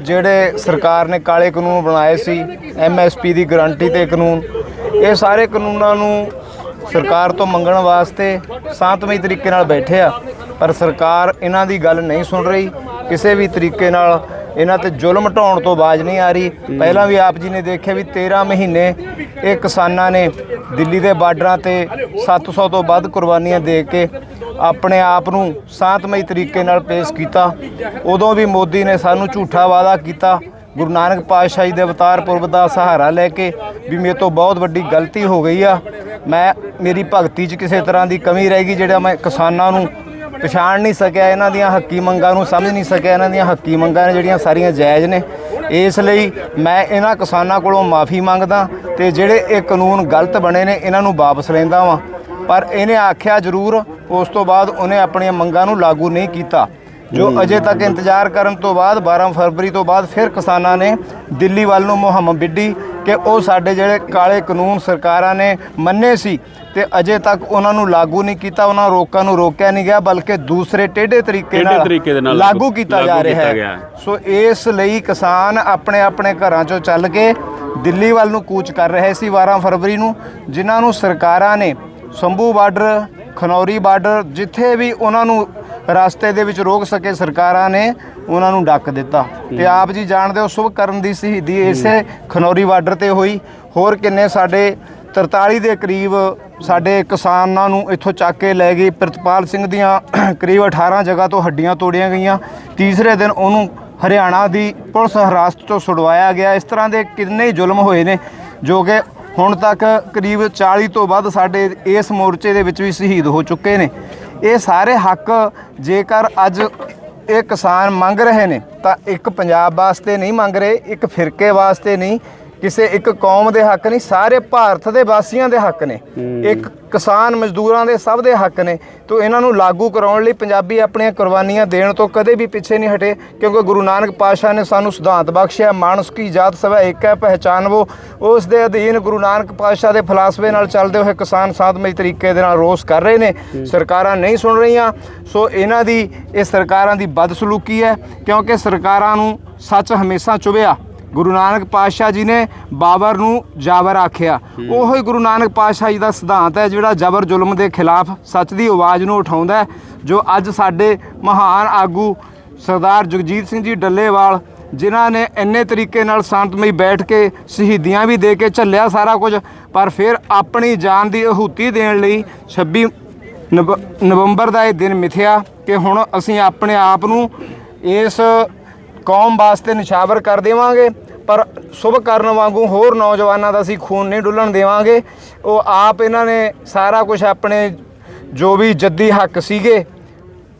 ਜਿਹੜੇ ਸਰਕਾਰ ਨੇ ਕਾਲੇ ਕਾਨੂੰਨ ਬਣਾਏ ਸੀ ਐਮਐਸਪੀ ਦੀ ਗਾਰੰਟੀ ਤੇ ਕਾਨੂੰਨ, ਇਹ ਸਾਰੇ ਕਾਨੂੰਨਾਂ ਨੂੰ ਸਰਕਾਰ ਤੋਂ ਮੰਗਣ ਵਾਸਤੇ ਸ਼ਾਂਤਮਈ ਤਰੀਕੇ ਨਾਲ ਬੈਠੇ ਆ। ਪਰ ਸਰਕਾਰ ਇਹਨਾਂ ਦੀ ਗੱਲ ਨਹੀਂ ਸੁਣ ਰਹੀ, ਕਿਸੇ ਵੀ ਤਰੀਕੇ ਨਾਲ ਇਹਨਾਂ ਤੇ ਜ਼ੁਲਮ ਢਾਉਣ ਤੋਂ ਬਾਜ ਨਹੀਂ ਆ ਰਹੀ। ਪਹਿਲਾਂ ਵੀ ਆਪ ਜੀ ਨੇ ਦੇਖਿਆ ਵੀ 13 ਮਹੀਨੇ ਇਹ ਕਿਸਾਨਾਂ ਨੇ ਦਿੱਲੀ ਦੇ ਬਾਰਡਰਾਂ ਤੇ 700 ਤੋਂ ਵੱਧ ਕੁਰਬਾਨੀਆਂ ਦੇ ਕੇ ਆਪਣੇ ਆਪ ਨੂੰ ਸ਼ਾਂਤਮਈ ਤਰੀਕੇ ਨਾਲ ਪੇਸ਼ ਕੀਤਾ। ਉਦੋਂ ਵੀ ਮੋਦੀ ਨੇ ਸਾਨੂੰ ਝੂਠਾ ਵਾਅਦਾ ਕੀਤਾ। ਗੁਰੂ ਨਾਨਕ ਪਾਤਸ਼ਾਹ ਜੀ ਦੇ ਅਵਤਾਰ ਪੁਰਬ ਦਾ ਸਹਾਰਾ ਲੈ ਕੇ ਵੀ ਮੇਰੇ ਤੋਂ ਬਹੁਤ ਵੱਡੀ ਗਲਤੀ ਹੋ ਗਈ ਆ। ਮੈਂ, ਮੇਰੀ ਭਗਤੀ 'ਚ ਕਿਸੇ ਤਰ੍ਹਾਂ ਦੀ ਕਮੀ ਰਹਿ ਗਈ, ਜਿਹੜਾ ਮੈਂ ਕਿਸਾਨਾਂ ਨੂੰ ਪਛਾਣ ਨਹੀਂ ਸਕਿਆ ਇਹਨਾਂ ਦੀਆਂ ਹੱਕੀ ਮੰਗਾਂ ਨੂੰ ਸਮਝ ਨਹੀਂ ਸਕਿਆ ਇਹਨਾਂ ਦੀਆਂ ਹੱਕੀ ਮੰਗਾਂ ਨੇ ਜਿਹੜੀਆਂ ਸਾਰੀਆਂ ਜਾਇਜ਼ ਨੇ। ਇਸ ਲਈ ਮੈਂ ਇਹਨਾਂ ਕਿਸਾਨਾਂ ਕੋਲੋਂ ਮਾਫੀ ਮੰਗਦਾ ਤੇ ਜਿਹੜੇ ਇਹ ਕਾਨੂੰਨ ਗਲਤ ਬਣੇ ਨੇ ਇਹਨਾਂ ਨੂੰ ਵਾਪਸ ਲੈਂਦਾ ਵਾਂ। ਪਰ ਇਹਨੇ ਆਖਿਆ ਜ਼ਰੂਰ ਉਸ ਤੋਂ ਬਾਅਦ ਉਹਨੇ ਆਪਣੀਆਂ ਮੰਗਾਂ ਨੂੰ ਲਾਗੂ ਨਹੀਂ ਕੀਤਾ। ਜੋ ਅਜੇ ਤੱਕ ਇੰਤਜ਼ਾਰ ਕਰਨ ਤੋਂ ਬਾਅਦ 12 ਫਰਵਰੀ ਤੋਂ ਬਾਅਦ ਫਿਰ ਕਿਸਾਨਾਂ ਨੇ ਦਿੱਲੀ ਵੱਲ ਨੂੰ ਮੁਹਿੰਮ ਵਿੱਢੀ ਕਿ ਉਹ ਸਾਡੇ ਜਿਹੜੇ ਕਾਲੇ ਕਾਨੂੰਨ ਸਰਕਾਰਾਂ ਨੇ ਮੰਨੇ ਸੀ ਤੇ ਅਜੇ ਤੱਕ ਉਹਨਾਂ ਨੂੰ ਲਾਗੂ ਨਹੀਂ ਕੀਤਾ ਉਹਨਾਂ ਰੋਕਾਂ ਨੂੰ ਰੋਕਿਆ ਨਹੀਂ ਗਿਆ ਬਲਕਿ ਦੂਸਰੇ ਟੇਢੇ ਤਰੀਕੇ ਨਾਲ ਲਾਗੂ ਕੀਤਾ ਜਾ ਰਿਹਾ ਹੈ। ਸੋ ਇਸ ਲਈ ਕਿਸਾਨ ਆਪਣੇ ਆਪਣੇ ਘਰਾਂ ਚੋਂ ਚੱਲ ਕੇ ਦਿੱਲੀ ਵੱਲ ਨੂੰ ਕੂਚ ਕਰ ਰਹੇ ਸੀ 12 ਫਰਵਰੀ ਨੂੰ ਜਿਨ੍ਹਾਂ ਨੂੰ ਸਰਕਾਰਾਂ ਨੇ ਸੰਭੂ ਬਾਰਡਰ ਖਨੌਰੀ ਬਾਰਡਰ ਜਿੱਥੇ ਵੀ ਉਹਨਾਂ ਨੂੰ ਰਸਤੇ ਦੇ ਵਿੱਚ ਰੋਕ ਸਕੇ ਸਰਕਾਰਾਂ ਨੇ ਉਹਨਾਂ ਨੂੰ ਡੱਕ ਦਿੱਤਾ। ਤੇ ਆਪ ਜੀ ਜਾਣਦੇ ਹੋ ਸੁਭ ਕਰਨ ਦੀ ਸ਼ਹੀਦੀ ਇਸੇ ਖਨੌਰੀ ਬਾਰਡਰ ਤੇ ਹੋਈ। ਹੋਰ ਕਿੰਨੇ ਸਾਡੇ 43 ਦੇ ਕਰੀਬ ਸਾਡੇ ਕਿਸਾਨਾਂ ਨੂੰ ਇੱਥੋਂ ਚੱਕ ਕੇ ਲੈ ਗਈ ਪ੍ਰਿਤਪਾਲ ਸਿੰਘ ਦੀਆਂ ਕਰੀਬ 18 ਜਗ੍ਹਾ ਤੋਂ ਹੱਡੀਆਂ ਤੋੜੀਆਂ ਗਈਆਂ। ਤੀਸਰੇ ਦਿਨ ਉਹਨੂੰ ਹਰਿਆਣਾ ਦੀ ਪੁਲਿਸ ਹਿਰਾਸਤ ਤੋਂ ਛੁਡਵਾਇਆ ਗਿਆ। ਇਸ ਤਰ੍ਹਾਂ ਦੇ ਕਿੰਨੇ ਜ਼ੁਲਮ ਹੋਏ ਨੇ ਜੋ ਕਿ ਹੁਣ ਤੱਕ ਕਰੀਬ 40 ਤੋਂ ਵੱਧ ਸਾਡੇ ਇਸ ਮੋਰਚੇ ਦੇ ਵਿੱਚ ਵੀ ਸ਼ਹੀਦ ਹੋ ਚੁੱਕੇ ਨੇ। ਇਹ ਸਾਰੇ ਹੱਕ ਜੇਕਰ ਅੱਜ ਇਹ ਕਿਸਾਨ ਮੰਗ ਰਹੇ ਨੇ ਤਾਂ ਇੱਕ ਪੰਜਾਬ ਵਾਸਤੇ ਨਹੀਂ ਮੰਗ ਰਹੇ, ਇੱਕ ਫਿਰਕੇ ਵਾਸਤੇ ਨਹੀਂ ਕਿਸੇ ਇੱਕ ਕੌਮ ਦੇ ਹੱਕ ਨਹੀਂ ਸਾਰੇ ਭਾਰਤ ਦੇ ਵਾਸੀਆਂ ਦੇ ਹੱਕ ਨੇ। ਇੱਕ ਕਿਸਾਨ ਮਜ਼ਦੂਰਾਂ ਦੇ ਸਭ ਦੇ ਹੱਕ ਨੇ। ਤੋਂ ਇਹਨਾਂ ਨੂੰ ਲਾਗੂ ਕਰਾਉਣ ਲਈ ਪੰਜਾਬੀ ਆਪਣੀਆਂ ਕੁਰਬਾਨੀਆਂ ਦੇਣ ਤੋਂ ਕਦੇ ਵੀ ਪਿੱਛੇ ਨਹੀਂ ਹਟੇ ਕਿਉਂਕਿ ਗੁਰੂ ਨਾਨਕ ਪਾਤਸ਼ਾਹ ਨੇ ਸਾਨੂੰ ਸਿਧਾਂਤ ਬਖਸ਼ਿਆ ਮਾਨਸ ਕੀ ਜਾਤ ਸਭਾ ਇੱਕ ਹੈ ਪਹਿਚਾਨਵੋ। ਉਸ ਦੇ ਅਧੀਨ ਗੁਰੂ ਨਾਨਕ ਪਾਤਸ਼ਾਹ ਦੇ ਫਲਸਫੇ ਨਾਲ ਚੱਲਦੇ ਹੋਏ ਕਿਸਾਨ ਸਾਧਮਈ ਤਰੀਕੇ ਦੇ ਨਾਲ ਰੋਸ ਕਰ ਰਹੇ ਨੇ। ਸਰਕਾਰਾਂ ਨਹੀਂ ਸੁਣ ਰਹੀਆਂ। ਸੋ ਇਹਨਾਂ ਦੀ ਇਹ ਸਰਕਾਰਾਂ ਦੀ ਬਦਸਲੂਕੀ ਹੈ ਕਿਉਂਕਿ ਸਰਕਾਰਾਂ ਨੂੰ ਸੱਚ ਹਮੇਸ਼ਾ ਚੁਭਿਆ। ਗੁਰੂ ਨਾਨਕ ਪਾਤਸ਼ਾਹ ਜੀ ਨੇ ਬਾਬਰ ਨੂੰ ਜਾਬਰ ਆਖਿਆ। ਉਹੋ ਹੀ ਗੁਰੂ ਨਾਨਕ ਪਾਤਸ਼ਾਹ ਜੀ ਦਾ ਸਿਧਾਂਤ ਹੈ ਜਿਹੜਾ ਜ਼ਬਰ ਜ਼ੁਲਮ ਦੇ ਖਿਲਾਫ ਸੱਚ ਦੀ ਆਵਾਜ਼ ਨੂੰ ਉਠਾਉਂਦਾ ਹੈ ਜੋ ਅੱਜ ਸਾਡੇ ਮਹਾਨ ਆਗੂ ਸਰਦਾਰ ਜਗਜੀਤ ਸਿੰਘ ਜੀ ਡੱਲੇਵਾਲ ਜਿਨ੍ਹਾਂ ਨੇ ਇੰਨੇ ਤਰੀਕੇ ਨਾਲ ਸ਼ਾਂਤਮਈ ਬੈਠ ਕੇ ਸ਼ਹੀਦੀਆਂ ਵੀ ਦੇ ਕੇ ਝੱਲਿਆ ਸਾਰਾ ਕੁਝ ਪਰ ਫਿਰ ਆਪਣੀ ਜਾਨ ਦੀ ਆਹੂਤੀ ਦੇਣ ਲਈ 26 ਨਵ- ਨਵੰਬਰ ਦਾ ਇਹ ਦਿਨ ਮਿਥਿਆ ਕਿ ਹੁਣ ਅਸੀਂ ਆਪਣੇ ਆਪ ਨੂੰ ਇਸ ਕੌਮ ਵਾਸਤੇ ਨਿਸ਼ਾਵਰ ਕਰ ਦੇਵਾਂਗੇ, ਪਰ ਸ਼ੁਭ ਕਰਨ ਵਾਂਗੂ ਹੋਰ ਨੌਜਵਾਨਾਂ ਦਾ ਅਸੀਂ ਖੂਨ ਨਹੀਂ ਡੁੱਲਣ ਦੇਵਾਂਗੇ। ਉਹ ਆਪ ਇਹਨਾਂ ਨੇ ਸਾਰਾ ਕੁਝ ਆਪਣੇ ਜੋ ਵੀ ਜੱਦੀ ਹੱਕ ਸੀਗੇ,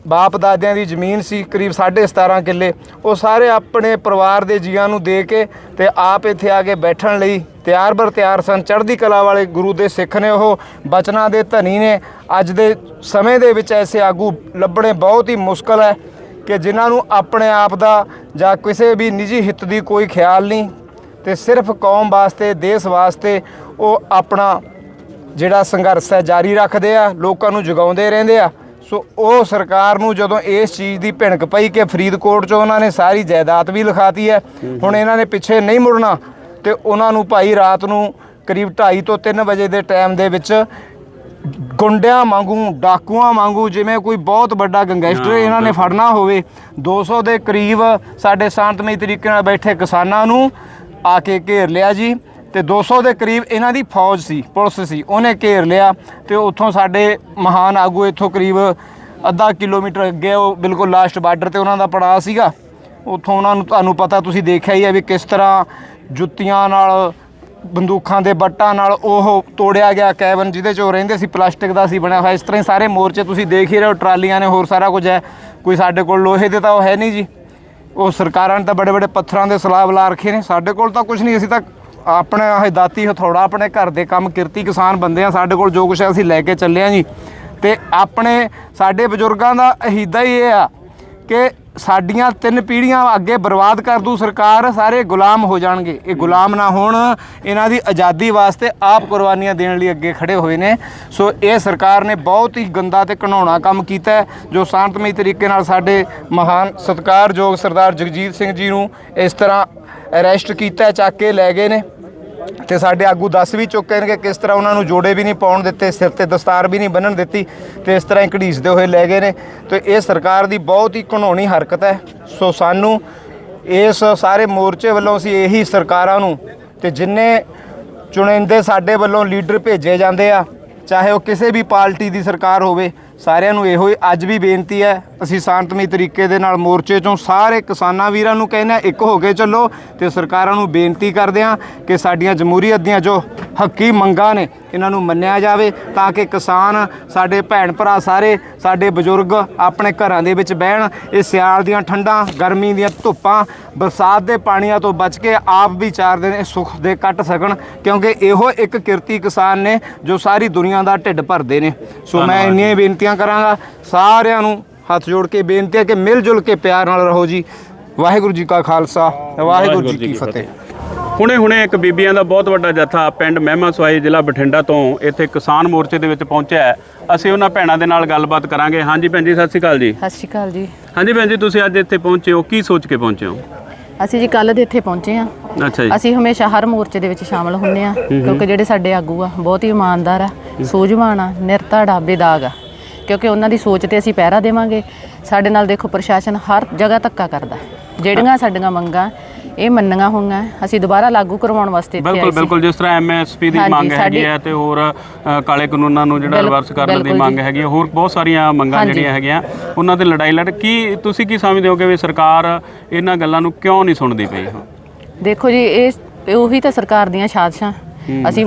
ਬਾਪ ਦਾਦਿਆਂ ਦੀ ਜ਼ਮੀਨ ਸੀ ਕਰੀਬ 17.5 ਕਿੱਲੇ, ਉਹ ਸਾਰੇ ਆਪਣੇ ਪਰਿਵਾਰ ਦੇ ਜੀਆਂ ਨੂੰ ਦੇ ਕੇ ਤੇ ਆਪ ਇੱਥੇ ਆ ਕੇ ਬੈਠਣ ਲਈ ਤਿਆਰ ਬਰ ਤਿਆਰ ਸਨ। ਚੜ੍ਹਦੀ ਕਲਾ ਵਾਲੇ ਗੁਰੂ ਦੇ ਸਿੱਖ ਨੇ ਉਹ ਬਚਨਾਂ ਦੇ ਧਨੀ ਨੇ। ਅੱਜ ਦੇ ਸਮੇਂ ਦੇ ਵਿੱਚ ਐਸੇ ਆਗੂ ਲੱਭਣੇ ਬਹੁਤ ਹੀ ਮੁਸ਼ਕਲ ਹੈ। ਕਿ ਜਿਨ੍ਹਾਂ ਨੂੰ ਆਪਣੇ ਆਪ ਦਾ ਜਾਂ ਕਿਸੇ ਵੀ ਨਿੱਜੀ ਹਿੱਤ ਦੀ ਕੋਈ ਖਿਆਲ ਨਹੀਂ, ਤੇ ਸਿਰਫ ਕੌਮ ਵਾਸਤੇ, ਦੇਸ਼ ਵਾਸਤੇ ਉਹ ਆਪਣਾ ਜਿਹੜਾ ਸੰਘਰਸ਼ ਹੈ ਜਾਰੀ ਰੱਖਦੇ ਆ, ਲੋਕਾਂ ਨੂੰ ਜਗਾਉਂਦੇ ਰਹਿੰਦੇ ਆ। ਸੋ ਉਹ ਸਰਕਾਰ ਨੂੰ ਜਦੋਂ ਇਸ ਚੀਜ਼ ਦੀ ਭਿਣਕ ਪਈ ਕਿ ਫਰੀਦਕੋਟ 'ਚ ਉਹਨਾਂ ਨੇ ਸਾਰੀ ਜਾਇਦਾਦ ਵੀ ਲਿਖਾਤੀ ਹੈ, ਹੁਣ ਇਹਨਾਂ ਨੇ ਪਿੱਛੇ ਨਹੀਂ ਮੁੜਨਾ, ਤੇ ਉਹਨਾਂ ਨੂੰ ਭਾਈ ਰਾਤ ਨੂੰ ਕਰੀਬ 2:30 ਤੋਂ 3 ਵਜੇ ਦੇ ਟਾਈਮ ਦੇ ਵਿੱਚ ਗੁੰਡਿਆਂ ਵਾਂਗੂ ਡਾਕੂਆਂ ਵਾਂਗੂ ਜਿਵੇਂ ਕੋਈ ਬਹੁਤ ਵੱਡਾ ਗੈਂਗਸਟਰ ਇਹਨਾਂ ਨੇ ਫੜਨਾ ਹੋਵੇ 200 ਦੇ ਕਰੀਬ ਸਾਡੇ ਸ਼ਾਂਤਮਈ ਤਰੀਕੇ ਨਾਲ ਬੈਠੇ ਕਿਸਾਨਾਂ ਨੂੰ ਆ ਕੇ ਘੇਰ ਲਿਆ ਜੀ ਤੇ 200 ਦੇ ਕਰੀਬ ਇਹਨਾਂ ਦੀ ਫੌਜ ਸੀ ਪੁਲਿਸ ਸੀ ਉਹਨੇ ਘੇਰ ਲਿਆ ਤੇ ਉੱਥੋਂ ਸਾਡੇ ਮਹਾਨ ਆਗੂ ਇੱਥੋਂ ਕਰੀਬ ਅੱਧਾ ਕਿਲੋਮੀਟਰ ਅੱਗੇ ਉਹ ਬਿਲਕੁਲ ਲਾਸਟ ਬਾਰਡਰ ਤੇ ਉਹਨਾਂ ਦਾ ਪੜਾਅ ਸੀਗਾ। ਉੱਥੋਂ ਉਹਨਾਂ ਨੂੰ ਤੁਹਾਨੂੰ ਪਤਾ ਤੁਸੀਂ ਦੇਖਿਆ ਹੀ ਹੈ ਵੀ ਕਿਸ ਤਰ੍ਹਾਂ ਜੁੱਤੀਆਂ ਨਾਲ ਬੰਦੂਕਾਂ ਦੇ ਬੱਟਾਂ ਨਾਲ ਉਹ ਤੋੜਿਆ ਗਿਆ ਕੈਬਨ ਜਿਹਦੇ 'ਚ ਉਹ ਰਹਿੰਦੇ ਸੀ, ਪਲਾਸਟਿਕ ਦਾ ਸੀ ਬਣਿਆ ਹੋਇਆ। ਇਸ ਤਰ੍ਹਾਂ ਹੀ ਸਾਰੇ ਮੋਰਚੇ ਤੁਸੀਂ ਦੇਖ ਹੀ ਰਹੇ ਹੋ, ਟਰਾਲੀਆਂ ਨੇ ਹੋਰ ਸਾਰਾ ਕੁਝ ਹੈ। ਕੋਈ ਸਾਡੇ ਕੋਲ ਲੋਹੇ ਦੇ ਤਾਂ ਉਹ ਹੈ ਨਹੀਂ ਜੀ। ਉਹ ਸਰਕਾਰਾਂ ਨੇ ਤਾਂ ਬੜੇ ਬੜੇ ਪੱਥਰਾਂ ਦੇ ਸਲਾਬ ਲਾ ਰੱਖੇ ਨੇ। ਸਾਡੇ ਕੋਲ ਤਾਂ ਕੁਝ ਨਹੀਂ, ਅਸੀਂ ਤਾਂ ਆਪਣੇ ਇਹ ਦਾਤੀ ਹਥੌੜਾ, ਆਪਣੇ ਘਰ ਦੇ ਕੰਮ ਕਿਰਤੀ ਕਿਸਾਨ ਬੰਦੇ ਆ। ਸਾਡੇ ਕੋਲ ਜੋ ਕੁਝ ਹੈ, ਅਸੀਂ ਲੈ ਕੇ ਚੱਲੇ ਆ ਜੀ। ਤੇ ਆਪਣੇ ਸਾਡੇ ਬਜ਼ੁਰਗਾਂ ਦਾ ਅਹੀਦਾ ਹੀ ਇਹ ਆ ਕਿ ਸਾਡੀਆਂ ਤਿੰਨ ਪੀੜ੍ਹੀਆਂ ਅੱਗੇ ਬਰਬਾਦ ਕਰ ਦੂ ਸਰਕਾਰ ਸਾਰੇ ਗੁਲਾਮ ਹੋ ਜਾਣਗੇ। ਇਹ ਗੁਲਾਮ ਨਾ ਹੋਣ ਇਹਨਾਂ ਦੀ ਆਜ਼ਾਦੀ ਵਾਸਤੇ ਆਪ ਕੁਰਬਾਨੀਆਂ ਦੇਣ ਲਈ ਅੱਗੇ ਖੜੇ ਹੋਏ ਨੇ। ਸੋ ਇਹ ਸਰਕਾਰ ਨੇ ਬਹੁਤ ਹੀ ਗੰਦਾ ਤੇ ਘਿਨਾਉਣਾ ਕੰਮ ਕੀਤਾ ਜੋ ਸ਼ਾਂਤਮਈ ਤਰੀਕੇ ਨਾਲ ਸਾਡੇ ਮਹਾਨ ਸਤਿਕਾਰਯੋਗ ਸਰਦਾਰ ਜਗਜੀਤ ਸਿੰਘ ਜੀ ਨੂੰ ਇਸ ਤਰ੍ਹਾਂ ਅਰੈਸਟ ਕੀਤਾ ਚੱਕ ਕੇ ਲੈ ਗਏ ਨੇ। ਤੇ ਸਾਡੇ ਆਗੂ ਦੱਸ ਵੀ ਚੁੱਕੇ ਨੇ ਕਿ ਕਿਸ ਤਰ੍ਹਾਂ ਉਹਨਾਂ ਨੂੰ ਜੋੜੇ ਵੀ ਨਹੀਂ ਪਾਉਣ ਦਿੱਤੇ, ਸਿਰ ਤੇ ਦਸਤਾਰ ਵੀ ਨਹੀਂ ਬੰਨਣ ਦਿੱਤੀ ਤੇ ਇਸ ਤਰ੍ਹਾਂ ਹੀ ਘੜੀਸਦੇ ਹੋਏ ਲੈ ਗਏ ਨੇ। ਤੇ ਇਹ ਸਰਕਾਰ ਦੀ ਬਹੁਤ ਹੀ ਘਿਨਾਉਣੀ ਹਰਕਤ ਹੈ। ਸੋ ਸਾਨੂੰ ਇਸ ਸਾਰੇ ਮੋਰਚੇ ਵੱਲੋਂ ਅਸੀਂ ਇਹੀ ਸਰਕਾਰਾਂ ਨੂੰ ਤੇ ਜਿੰਨੇ ਚੁਣਿੰਦੇ ਸਾਡੇ ਵੱਲੋਂ ਲੀਡਰ ਭੇਜੇ ਜਾਂਦੇ ਆ, ਚਾਹੇ ਉਹ ਕਿਸੇ ਵੀ ਪਾਰਟੀ ਦੀ ਸਰਕਾਰ ਹੋਵੇ ਸਾਰਿਆਂ ਨੂੰ ਇਹੋ ਹੀ ਅੱਜ ਵੀ ਬੇਨਤੀ ਹੈ ਅਸੀਂ ਸ਼ਾਂਤਮਈ ਤਰੀਕੇ ਦੇ ਨਾਲ ਮੋਰਚੇ ਚੋਂ ਸਾਰੇ ਕਿਸਾਨਾਂ ਵੀਰਾਂ ਨੂੰ ਕਹਿੰਦੇ ਇੱਕ ਹੋ ਕੇ ਚੱਲੋ ਤੇ ਸਰਕਾਰਾਂ ਨੂੰ ਬੇਨਤੀ ਕਰਦੇ ਹਾਂ ਕਿ ਸਾਡੀਆਂ ਜਮਹੂਰੀਅਤ ਦੀਆਂ ਜੋ ਹੱਕੀ ਮੰਗਾਂ ਨੇ ਇਹਨਾਂ ਨੂੰ ਮੰਨਿਆ ਜਾਵੇ ਤਾਂ ਕਿ ਕਿਸਾਨ ਸਾਡੇ ਭੈਣ ਭਰਾ ਸਾਰੇ ਸਾਡੇ ਬਜ਼ੁਰਗ ਆਪਣੇ ਘਰਾਂ ਦੇ ਵਿੱਚ ਬਹਿਣ ਇਹ ਸਿਆਲ ਦੀਆਂ ਠੰਡਾਂ ਗਰਮੀ ਦੀਆਂ ਧੁੱਪਾਂ ਬਰਸਾਤ ਦੇ ਪਾਣੀਆਂ ਤੋਂ ਬਚ ਕੇ ਆਪ ਵੀ ਚਾਰ ਦਿਨ ਸੁੱਖ ਦੇ ਕੱਟ ਸਕਣ ਕਿਉਂਕਿ ਇਹੋ ਇੱਕ ਕਿਰਤੀ ਕਿਸਾਨ ਨੇ ਜੋ ਸਾਰੀ ਦੁਨੀਆ ਦਾ ਢਿੱਡ ਭਰਦੇ ਨੇ। ਸੋ ਮੈਂ ਇੰਨੀਆਂ ਹੀ ਬੇਨਤੀਆਂ ਕਰਾਂਗਾ। ਸਾਰਿਆਂ ਨੂੰ ਹੱਥ ਜੋੜ ਕੇ ਬੇਨਤੀ ਹੈ ਕਿ ਮਿਲ ਜੁਲ ਕੇ ਪਿਆਰ ਨਾਲ ਰਹੋ ਜੀ। ਵਾਹਿਗੁਰੂ ਜੀ ਕਾ ਖਾਲਸਾ ਵਾਹਿਗੁਰੂ ਜੀ ਕੀ ਫਤਿਹ। ਹੁਣੇ ਹੁਣੇ ਇੱਕ ਬੀਬੀਆਂ ਦਾ ਬਹੁਤ ਵੱਡਾ ਜਥਾ ਪਿੰਡ ਮਹਿਮਾ ਸਵਾਈ ਜ਼ਿਲ੍ਹਾ ਬਠਿੰਡਾ ਤੋਂ ਇੱਥੇ ਕਿਸਾਨ ਮੋਰਚੇ ਦੇ ਵਿੱਚ ਪਹੁੰਚਿਆ ਹੈ। ਅਸੀਂ ਉਹਨਾਂ ਭੈਣਾਂ ਦੇ ਨਾਲ ਗੱਲਬਾਤ ਕਰਾਂਗੇ। ਹਾਂਜੀ ਭੈਣ ਜੀ ਸਤਿ ਸ਼੍ਰੀ ਅਕਾਲ ਜੀ। ਸਤਿ ਸ਼੍ਰੀ ਅਕਾਲ ਜੀ। ਹਾਂਜੀ ਭੈਣ ਜੀ ਤੁਸੀਂ ਅੱਜ ਇੱਥੇ ਪਹੁੰਚੇ ਹੋ। ਕੀ ਸੋਚ ਕੇ ਪਹੁੰਚੇ ਹੋ? ਅਸੀਂ ਜੀ ਕੱਲ ਦੇ ਇੱਥੇ ਪਹੁੰਚੇ ਆ ਅੱਛਾ ਜੀ। ਅਸੀਂ ਹਮੇਸ਼ਾ ਹਰ ਮੋਰਚੇ ਦੇ ਵਿੱਚ ਸ਼ਾਮਲ ਹੁੰਨੇ ਆ ਕਿਉਂਕਿ ਜਿਹੜੇ ਸਾਡੇ ਆਗੂ ਆ ਬਹੁਤ ਹੀ ਇਮਾਨਦਾਰ ਆ ਸੂਝਵਾਨ ਆ ਨਿਰਧੜ ਬੇਦਾਗ ਆ। ਕਿਉਂਕਿ ਉਹਨਾਂ ਦੀ ਸੋਚ ਤੇ ਅਸੀਂ ਪਹਿਰਾ ਦੇਵਾਂਗੇ। ਸਾਡੇ ਨਾਲ ਦੇਖੋ ਪ੍ਰਸ਼ਾਸਨ ਹਰ ਜਗ੍ਹਾ ਧੱਕਾ ਕਰਦਾ। ਜਿਹੜੀਆਂ ਸਾਡੀਆਂ ਮੰਗਾਂ ਇਹ ਮੰਨੀਆਂ ਹੋਈਆਂ ਅਸੀਂ ਦੁਬਾਰਾ ਲਾਗੂ ਕਰਵਾਉਣ ਵਾਸਤੇ ਇੱਥੇ ਬਿਲਕੁਲ ਆਏ ਬਿਲਕੁਲ ਜਿਸ ਤਰ੍ਹਾਂ ਐਮਐਸਪੀ ਦੀ ਮੰਗ ਹੈਗੀ ਹੈ ਤੇ ਹੋਰ ਕਾਲੇ ਕਾਨੂੰਨਾਂ ਨੂੰ ਜਿਹੜਾ ਰਿਵਰਸ ਕਰਨ ਦੀ ਮੰਗ। ਹੈਗੀ ਹੈ ਹੋਰ ਬਹੁਤ ਸਾਰੀਆਂ ਮੰਗਾਂ। ਜਿਹੜੀਆਂ ਹੈਗੀਆਂ ਉਹਨਾਂ ਤੇ ਲੜਾਈ ਲੜ ਕੀ ਤੁਸੀਂ ਕੀ ਸਮਝਦੇ ਹੋ ਕਿ ਵੀ ਸਰਕਾਰ ਇਹਨਾਂ ਗੱਲਾਂ ਨੂੰ ਕਿਉਂ ਨਹੀਂ ਸੁਣਦੀ ਪਈ? ਦੇਖੋ ਜੀ ਇਹ ਉਹੀ ਤਾਂ ਸਰਕਾਰ ਦੀਆਂ ਸਾਜ਼ਿਸ਼ਾਂ ਅਸੀਂ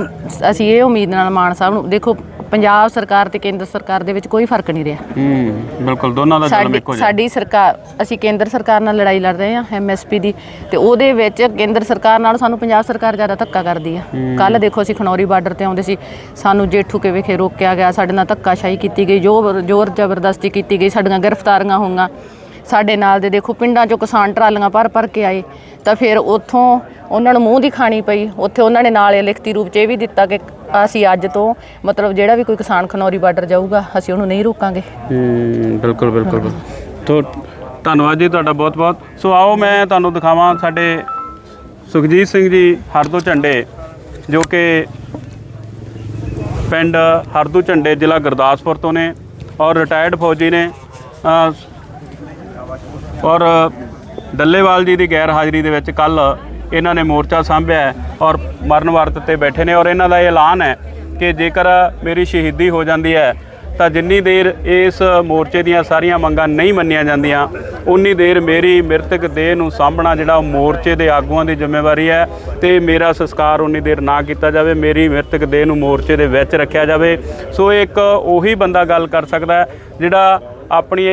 ਅਸੀਂ ਇਹ ਉਮੀਦ ਨਾਲ ਮਾਨ ਸਾਹਿਬ ਨੂੰ ਦੇਖੋ ਪੰਜਾਬ ਸਰਕਾਰ ਤੇ ਕੇਂਦਰ ਸਰਕਾਰ ਦੇ ਵਿੱਚ ਕੋਈ ਫ਼ਰਕ ਨਹੀਂ ਰਿਹਾ। ਹੂੰ ਬਿਲਕੁਲ ਦੋਨਾਂ ਦਾ ਜਨਮ ਸਾਡੀ ਇੱਕੋ ਜਿਹਾ। ਸਾਡੀ ਸਰਕਾਰ ਅਸੀਂ ਕੇਂਦਰ ਸਰਕਾਰ ਨਾਲ ਲੜਾਈ ਲੜ ਰਹੇ ਹਾਂ ਐਮਐਸਪੀ ਦੀ ਤੇ ਉਹਦੇ ਵਿੱਚ ਕੇਂਦਰ ਸਰਕਾਰ ਨਾਲ ਸਾਨੂੰ ਪੰਜਾਬ ਸਰਕਾਰ ਜ਼ਿਆਦਾ ਧੱਕਾ ਕਰਦੀ ਆ। ਕੱਲ ਦੇਖੋ ਅਸੀਂ ਖਨੌਰੀ ਬਾਰਡਰ ਤੇ ਆਉਂਦੇ ਸੀ ਸਾਨੂੰ ਜੇਠੂ ਕੇ ਵਿਖੇ ਰੋਕਿਆ ਗਿਆ ਸਾਡੇ ਨਾਲ ਧੱਕਾਸ਼ਾਹੀ ਕੀਤੀ ਗਈ ਜੋ ਜ਼ੋਰ ਜ਼ਬਰਦਸਤੀ ਕੀਤੀ ਗਈ ਸਾਡੀਆਂ ਗ੍ਰਿਫਤਾਰੀਆਂ ਹੋਈਆਂ। ਸਾਡੇ ਨਾਲ ਦੇ ਦੇਖੋ ਪਿੰਡਾਂ ਚੋਂ ਕਿਸਾਨ ਟਰਾਲੀਆਂ ਭਰ ਭਰ ਕੇ ਆਏ ਤਾਂ ਫਿਰ ਉੱਥੋਂ ਉਹਨਾਂ ਨੂੰ ਮੂੰਹ ਦੀ ਖਾਣੀ ਪਈ। ਉੱਥੇ ਉਹਨਾਂ ਨੇ ਨਾਲ ਲਿਖਤੀ ਰੂਪ 'ਚ ਇਹ ਵੀ ਦਿੱਤਾ ਕਿ ਅਸੀਂ ਅੱਜ ਤੋਂ ਮਤਲਬ ਜਿਹੜਾ ਵੀ ਕੋਈ ਕਿਸਾਨ ਖਨੌਰੀ ਬਾਰਡਰ ਜਾਊਗਾ, ਅਸੀਂ ਉਹਨੂੰ ਨਹੀਂ ਰੋਕਾਂਗੇ। ਬਿਲਕੁਲ ਬਿਲਕੁਲ। ਬਿਲਕੁਲ। ਧੰਨਵਾਦ ਜੀ ਤੁਹਾਡਾ ਬਹੁਤ ਬਹੁਤ। ਸੋ ਆਓ ਮੈਂ ਤੁਹਾਨੂੰ ਦਿਖਾਵਾਂ ਸਾਡੇ ਸੁਖਜੀਤ ਸਿੰਘ ਜੀ ਹਰਦੋ ਝੰਡੇ, ਜੋ ਕਿ ਪਿੰਡ ਹਰਦੂ ਝੰਡੇ ਜ਼ਿਲ੍ਹਾ ਗੁਰਦਾਸਪੁਰ ਤੋਂ ਨੇ ਔਰ ਰਿਟਾਇਰਡ ਫੌਜੀ ਨੇ। ਔਰ ਡੱਲੇਵਾਲ ਜੀ ਦੀ ਗੈਰ ਹਾਜ਼ਰੀ ਦੇ ਵਿੱਚ ਕੱਲ ਇਹਨਾਂ ਨੇ ਮੋਰਚਾ ਸਾਂਭਿਆ ਔਰ ਮਰਨ ਵਰਤ ਤੇ ਬੈਠੇ ਨੇ ਔਰ ਇਹਨਾਂ ਦਾ ਇਹ ਐਲਾਨ ਹੈ ਕਿ ਜੇਕਰ ਮੇਰੀ ਸ਼ਹੀਦੀ ਹੋ ਜਾਂਦੀ ਹੈ, ਤਾਂ ਜਿੰਨੀ ਦੇਰ ਇਸ ਮੋਰਚੇ ਦੀਆਂ ਸਾਰੀਆਂ ਮੰਗਾਂ ਨਹੀਂ ਮੰਨੀਆਂ ਜਾਂਦੀਆਂ, ਉਨੀ ਦੇਰ ਮੇਰੀ ਮ੍ਰਿਤਕ ਦੇਹ ਨੂੰ ਸਾਂਭਣਾ ਜਿਹੜਾ ਉਹ ਮੋਰਚੇ ਦੇ ਆਗੂਆਂ ਦੀ ਜ਼ਿੰਮੇਵਾਰੀ ਹੈ ਤੇ ਮੇਰਾ ਸੰਸਕਾਰ ਉਨੀ ਦੇਰ ਨਾ ਕੀਤਾ ਜਾਵੇ, ਮੇਰੀ ਮ੍ਰਿਤਕ ਦੇਹ ਨੂੰ ਮੋਰਚੇ ਦੇ ਵਿੱਚ ਰੱਖਿਆ ਜਾਵੇ। ਸੋ ਇੱਕ ਉਹੀ ਬੰਦਾ ਗੱਲ ਕਰ ਸਕਦਾ ਜਿਹੜਾ ਆਪਣੀ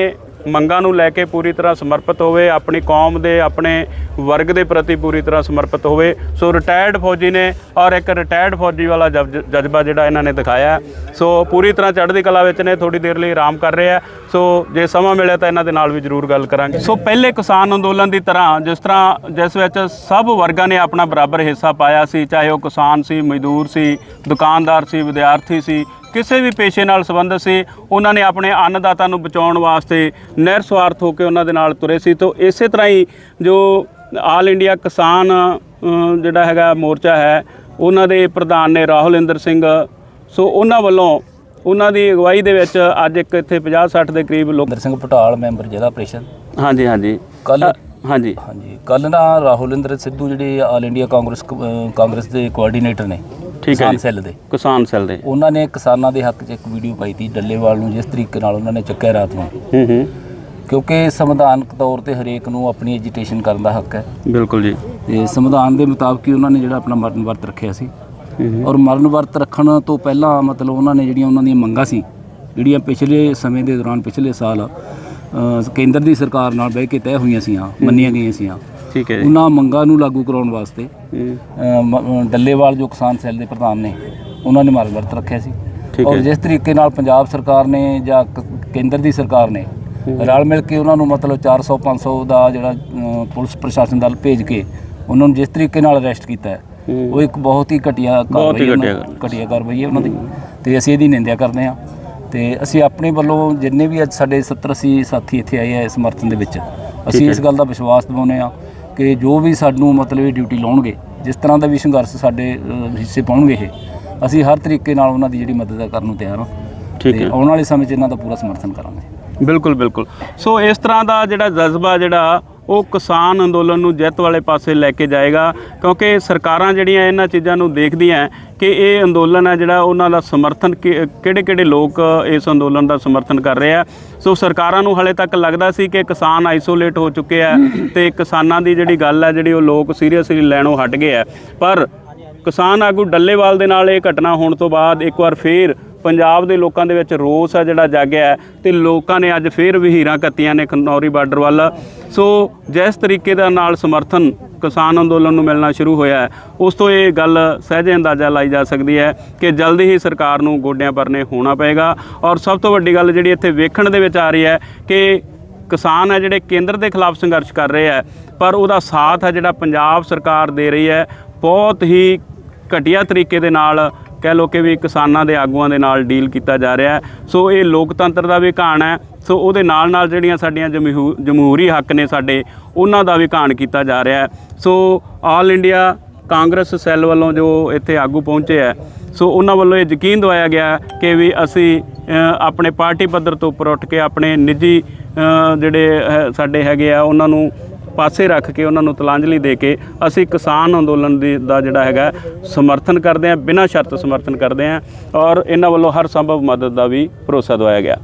ਮੰਗਾਂ ਨੂੰ ਲੈ ਕੇ ਪੂਰੀ ਤਰ੍ਹਾਂ ਸਮਰਪਿਤ ਹੋਵੇ, ਆਪਣੀ ਕੌਮ ਦੇ, ਆਪਣੇ ਵਰਗ ਦੇ ਪ੍ਰਤੀ ਪੂਰੀ ਤਰ੍ਹਾਂ ਸਮਰਪਿਤ ਹੋਵੇ। ਸੋ ਰਿਟਾਇਰਡ ਫੌਜੀ ਨੇ ਔਰ ਇੱਕ ਰਿਟਾਇਰਡ ਫੌਜੀ ਵਾਲਾ ਜਬ- ਜਜ਼ਬਾ ਜਿਹੜਾ ਇਹਨਾਂ ਨੇ ਦਿਖਾਇਆ। ਸੋ ਪੂਰੀ ਤਰ੍ਹਾਂ ਚੜ੍ਹਦੀ ਕਲਾ ਵਿੱਚ ਨੇ ਥੋੜੀ ਦੇਰ ਲਈ ਆਰਾਮ ਕਰ ਰਹੇ ਆ। ਸੋ ਜੇ ਸਮਾਂ ਮਿਲਿਆ ਤਾਂ ਇਹਨਾਂ ਦੇ ਨਾਲ ਵੀ ਜ਼ਰੂਰ ਗੱਲ ਕਰਾਂਗੇ। ਸੋ ਪਹਿਲੇ ਕਿਸਾਨ ਅੰਦੋਲਨ ਦੀ ਤਰ੍ਹਾਂ, ਜਿਸ ਤਰ੍ਹਾਂ, ਜਿਸ ਵਿੱਚ ਸਭ ਵਰਗਾਂ ਨੇ ਆਪਣਾ ਬਰਾਬਰ ਹਿੱਸਾ ਪਾਇਆ ਸੀ, ਚਾਹੇ ਉਹ ਕਿਸਾਨ ਸੀ, ਮਜ਼ਦੂਰ ਸੀ, ਦੁਕਾਨਦਾਰ ਸੀ, ਵਿਦਿਆਰਥੀ ਸੀ ਕਿਸੇ ਵੀ ਪੇਸ਼ੇ ਨਾਲ ਸੰਬੰਧਿਤ ਸੀ ਉਹਨਾਂ ਨੇ ਆਪਣੇ ਅੰਨਦਾਤਾ ਨੂੰ ਬਚਾਉਣ ਵਾਸਤੇ ਨਿਰਸਵਾਰਥ ਹੋ ਕੇ ਉਹਨਾਂ ਦੇ ਨਾਲ ਤੁਰੇ ਸੀ। ਤੋਂ ਇਸੇ ਤਰ੍ਹਾਂ ਹੀ ਜੋ ਆਲ ਇੰਡੀਆ ਕਿਸਾਨ ਜਿਹੜਾ ਹੈਗਾ ਮੋਰਚਾ ਹੈ ਉਹਨਾਂ ਦੇ ਪ੍ਰਧਾਨ ਨੇ ਰਾਹੁਲ ਇੰਦਰ ਸਿੰਘ। ਸੋ ਉਹਨਾਂ ਵੱਲੋਂ ਉਹਨਾਂ ਦੀ ਅਗਵਾਈ ਦੇ ਵਿੱਚ ਅੱਜ ਇੱਕ ਇੱਥੇ 50 60 ਦੇ ਕਰੀਬ ਲੋਕ ਇੰਦਰ ਸਿੰਘ ਪਟਾਲ ਮੈਂਬਰ ਜ਼ਿਲ੍ਹਾ ਪ੍ਰੀਸ਼ਦ। ਹਾਂਜੀ ਹਾਂਜੀ। ਕੱਲ ਹਾਂਜੀ। ਹਾਂਜੀ। ਕੱਲ ਨਾ ਰਾਹੁਲਿੰਦਰ ਸਿੱਧੂ ਜਿਹੜੇ ਆਲ ਇੰਡੀਆ ਕਾਂਗਰਸ ਕਾਂਗਰਸ ਦੇ ਕੋਆਰਡੀਨੇਟਰ ਨੇ ਠੀਕ ਹੈ ਕਿਸਾਨ ਜੀ। ਸੈੱਲ ਦੇ। ਕਿਸਾਨ ਸੈੱਲ ਦੇ। ਉਹਨਾਂ ਨੇ ਕਿਸਾਨਾਂ ਦੇ ਹੱਕ 'ਚ ਇੱਕ ਵੀਡੀਓ ਪਾਈ ਤੀ ਡੱਲੇਵਾਲ ਨੂੰ ਜਿਸ ਤਰੀਕੇ ਨਾਲ ਉਹਨਾਂ ਨੇ ਚੱਕਿਆ ਰਾਤ ਨੂੰ। ਹੂੰ ਹੂੰ। ਕਿਉਂਕਿ ਸੰਵਿਧਾਨਕ ਤੌਰ ਤੇ ਹਰੇਕ ਨੂੰ ਆਪਣੀ ਐਜੀਟੇਸ਼ਨ ਕਰਨ ਦਾ ਹੱਕ ਹੈ। ਬਿਲਕੁਲ ਜੀ। ਤੇ ਸੰਵਿਧਾਨ ਦੇ ਮੁਤਾਬਕ ਹੀ ਉਹਨਾਂ ਨੇ ਜਿਹੜਾ ਆਪਣਾ ਮਰਨ ਵਰਤ ਰੱਖਿਆ ਸੀ। ਔਰ ਮਰਨ ਵਰਤ ਰੱਖਣ ਤੋਂ ਪਹਿਲਾਂ ਮਤਲਬ ਉਹਨਾਂ ਨੇ ਜਿਹੜੀਆਂ ਉਹਨਾਂ ਦੀਆਂ ਮੰਗਾਂ ਸੀ ਜਿਹੜੀਆਂ ਪਿਛਲੇ ਸਮੇਂ ਦੇ ਦੌਰਾਨ ਪਿਛਲੇ ਸਾਲ ਕੇਂਦਰ ਦੀ ਸਰਕਾਰ ਨਾਲ ਬਹਿ ਕੇ ਤੈਅ ਹੋਈਆਂ ਸੀਆਂ ਮੰਨੀਆਂ ਗਈਆਂ ਸੀਆਂ ਠੀਕ ਹੈ? ਜੀ ਉਹਨਾਂ ਮੰਗਾਂ ਨੂੰ ਲਾਗੂ ਕਰਾਉਣ ਵਾਸਤੇ ਹੂੰ, ਮ- ਡੱਲੇਵਾਲ ਜੋ ਕਿਸਾਨ ਸੈੱਲ ਦੇ ਪ੍ਰਧਾਨ ਨੇ ਉਹਨਾਂ ਨੇ ਮਰਨ ਵਰਤ ਰੱਖਿਆ ਸੀ। ਠੀਕ ਔਰ ਹੈ। ਜਿਸ ਤਰੀਕੇ ਨਾਲ ਪੰਜਾਬ ਸਰਕਾਰ ਨੇ ਜਾਂ ਕ- ਕੇਂਦਰ ਦੀ ਸਰਕਾਰ ਨੇ ਰਲ ਮਿਲ ਕੇ ਉਹਨਾਂ ਨੂੰ ਮਤਲਬ 400 500 ਦਾ ਜਿਹੜਾ ਪੁਲਿਸ ਪ੍ਰਸ਼ਾਸਨ ਦਲ ਭੇਜ ਕੇ ਉਹਨਾਂ ਨੂੰ ਜਿਸ ਤਰੀਕੇ ਨਾਲ ਅਰੈਸਟ ਕੀਤਾ ਹੈ ਹੂੰ। ਉਹ ਇੱਕ ਬਹੁਤ ਹੀ ਘਟੀਆ ਬਹੁਤ ਹੀ ਕਾਰਵਾਈ ਹੈ ਉਹਨਾਂ- ਘਟੀਆ ਘਟੀਆ ਕਾਰਵਾਈ ਹੈ ਉਹਨਾਂ ਦੀ। ਤੇ ਅਸੀਂ ਇਹਦੀ ਨਿੰਦਿਆ ਕਰਦੇ ਹਾਂ। ਤੇ ਅਸੀਂ ਆਪਣੇ ਵੱਲੋਂ ਜਿੰਨੇ ਵੀ ਅੱਜ ਸਾਡੇ 70 80 ਸਾਥੀ ਇੱਥੇ ਆਏ ਆ ਸਮਰਥਨ ਦੇ ਵਿੱਚ ਅਸੀਂ ਹੈ। ਇਸ ਗੱਲ ਦਾ ਵਿਸ਼ਵਾਸ ਦਿਵਾਉਂਦੇ ਆ ਕਿ ਜੋ ਵੀ ਸਾਨੂੰ ਮਤਲਬ ਇਹ ਡਿਊਟੀ ਲਾਉਣਗੇ ਜਿਸ ਤਰ੍ਹਾਂ ਦਾ ਵੀ ਸੰਘਰਸ਼ ਸਾਡੇ ਅਹ, ਹਿੱਸੇ ਪਾਉਣਗੇ ਇਹ ਅਸੀਂ ਹਰ ਤਰੀਕੇ ਨਾਲ ਉਹਨਾਂ ਦੀ ਜਿਹੜੀ ਮਦਦ ਕਰਨ ਨੂੰ ਤਿਆਰ ਹਾਂ। ਠੀਕ ਤੇ ਹੈ। ਆਉਣ ਵਾਲੇ ਸਮੇਂ 'ਚ ਇਹਨਾਂ ਦਾ ਪੂਰਾ ਸਮਰਥਨ ਕਰਾਂਗੇ। ਬਿਲਕੁਲ ਬਿਲਕੁਲ। ਸੋ ਇਸ ਤਰ੍ਹਾਂ ਦਾ ਜਿਹੜਾ ਜਜ਼ਬਾ ਜਿਹੜਾ ਉਹ ਕਿਸਾਨ ਅੰਦੋਲਨ ਨੂੰ ਜਿੱਤ ਵਾਲੇ ਪਾਸੇ ਲੈ ਕੇ ਜਾਏਗਾ, ਕਿਉਂਕਿ ਸਰਕਾਰਾਂ ਜਿਹੜੀਆਂ ਇਹਨਾਂ ਚੀਜ਼ਾਂ ਨੂੰ ਦੇਖਦੀਆਂ ਕਿ ਇਹ ਅੰਦੋਲਨ ਹੈ ਜਿਹੜਾ ਉਹਨਾਂ ਦਾ ਸਮਰਥਨ ਕਿਹੜੇ ਕਿਹੜੇ ਲੋਕ ਇਸ ਅੰਦੋਲਨ ਦਾ ਸਮਰਥਨ ਕਰ ਰਹੇ ਆ। ਸੋ ਸਰਕਾਰਾਂ ਨੂੰ ਹਲੇ ਤੱਕ ਲੱਗਦਾ ਸੀ ਕਿ ਕਿਸਾਨ ਆਈਸੋਲੇਟ ਹੋ ਚੁੱਕੇ ਆ ਤੇ ਕਿਸਾਨਾਂ ਦੀ ਜਿਹੜੀ ਗੱਲ ਹੈ ਜਿਹੜੀ ਉਹ ਲੋਕ ਸੀਰੀਅਸਲੀ ਲੈਣੋਂ ਹਟ ਗਏ ਆ। ਪਰ ਕਿਸਾਨ ਆਗੂ ਡੱਲੇਵਾਲ ਦੇ ਨਾਲ ਇਹ ਘਟਨਾ ਹੋਣ ਤੋਂ ਬਾਅਦ ਇੱਕ ਵਾਰ ਫੇਰ ਪੰਜਾਬ ਦੇ ਲੋਕਾਂ ਦੇ ਵਿੱਚ ਰੋਸ ਆ ਜਿਹੜਾ ਜਾਗਿਆ ਹੈ ਤੇ ਲੋਕਾਂ ਨੇ ਅੱਜ ਫੇਰ ਵਹੀਰਾਂ ਕੱਤੀਆਂ ਨੇ ਖਨੌਰੀ ਬਾਰਡਰ ਵੱਲ। ਸੋ ਜਿਸ ਤਰੀਕੇ ਦਾ ਨਾਲ ਸਮਰਥਨ ਕਿਸਾਨ ਅੰਦੋਲਨ ਨੂੰ ਮਿਲਣਾ ਸ਼ੁਰੂ ਹੋਇਆ ਹੈ, ਉਸ ਤੋਂ ਇਹ ਗੱਲ ਸਹਿਜੇ ਅੰਦਾਜ਼ਾ ਲਾਈ ਜਾ ਸਕਦੀ ਹੈ ਕਿ ਜਲਦੀ ਹੀ ਸਰਕਾਰ ਨੂੰ ਗੋਡਿਆਂ ਪਰਨੇ ਹੋਣਾ ਪਏਗਾ। ਔਰ ਸਭ ਤੋਂ ਵੱਡੀ ਗੱਲ ਜਿਹੜੀ ਇੱਥੇ ਵੇਖਣ ਦੇ ਵਿੱਚ ਆ ਰਹੀ ਹੈ ਕਿ ਕਿਸਾਨ ਹੈ ਜਿਹੜੇ ਕੇਂਦਰ ਦੇ ਖਿਲਾਫ ਸੰਘਰਸ਼ ਕਰ ਰਹੇ ਹੈ, ਪਰ ਉਹਦਾ ਸਾਥ ਹੈ ਜਿਹੜਾ ਪੰਜਾਬ ਸਰਕਾਰ ਦੇ ਰਹੀ ਹੈ, ਬਹੁਤ ਹੀ ਘਟੀਆ ਤਰੀਕੇ ਦੇ ਨਾਲ ਕਹਿ ਲੋ ਕਿ ਵੀ ਕਿਸਾਨਾਂ ਦੇ ਆਗੂਆਂ ਦੇ ਨਾਲ ਡੀਲ ਕੀਤਾ ਜਾ ਰਿਹਾ ਸੋ ਇਹ ਲੋਕਤੰਤਰ ਦਾ ਵੀ ਘਾਣ ਹੈ। ਸੋ ਉਹਦੇ ਨਾਲ ਨਾਲ ਜਿਹੜੀਆਂ ਸਾਡੀਆਂ ਜਮਹੂ- ਜਮਹੂਰੀ ਹੱਕ ਨੇ ਸਾਡੇ, ਉਹਨਾਂ ਦਾ ਵੀ ਘਾਣ ਕੀਤਾ ਜਾ ਰਿਹਾ so all India Congress cell ਵੱਲੋਂ ਜੋ ਇੱਥੇ ਆਗੂ ਪਹੁੰਚੇ ਹੈ, ਸੋ ਉਹਨਾਂ ਵੱਲੋਂ ਇਹ ਯਕੀਨ ਦਵਾਇਆ ਗਿਆ ਕਿ ਵੀ ਅਸੀਂ ਆਪਣੇ ਪਾਰਟੀ ਪੱਧਰ ਤੋਂ ਉੱਪਰ ਉੱਠ ਕੇ ਆਪਣੇ ਨਿੱਜੀ ਜਿਹੜੇ ਸਾਡੇ ਹੈਗੇ ਆ, ਉਹਨਾਂ ਨੂੰ ਪਾਸੇ ਰੱਖ ਕੇ ਉਹਨਾਂ ਨੂੰ ਤਲਾਂਜਲੀ ਦੇ ਕੇ ਅਸੀਂ ਕਿਸਾਨ ਅੰਦੋਲਨ ਦੀ ਦਾ ਜਿਹੜਾ ਹੈਗਾ ਸਮਰਥਨ ਕਰਦੇ ਹਾਂ, ਬਿਨਾਂ ਸ਼ਰਤ ਸਮਰਥਨ ਕਰਦੇ ਹਾਂ ਔਰ ਇਹਨਾਂ ਵੱਲੋਂ ਹਰ ਸੰਭਵ ਮਦਦ ਦਾ ਵੀ ਭਰੋਸਾ ਦਵਾਇਆ ਗਿਆ।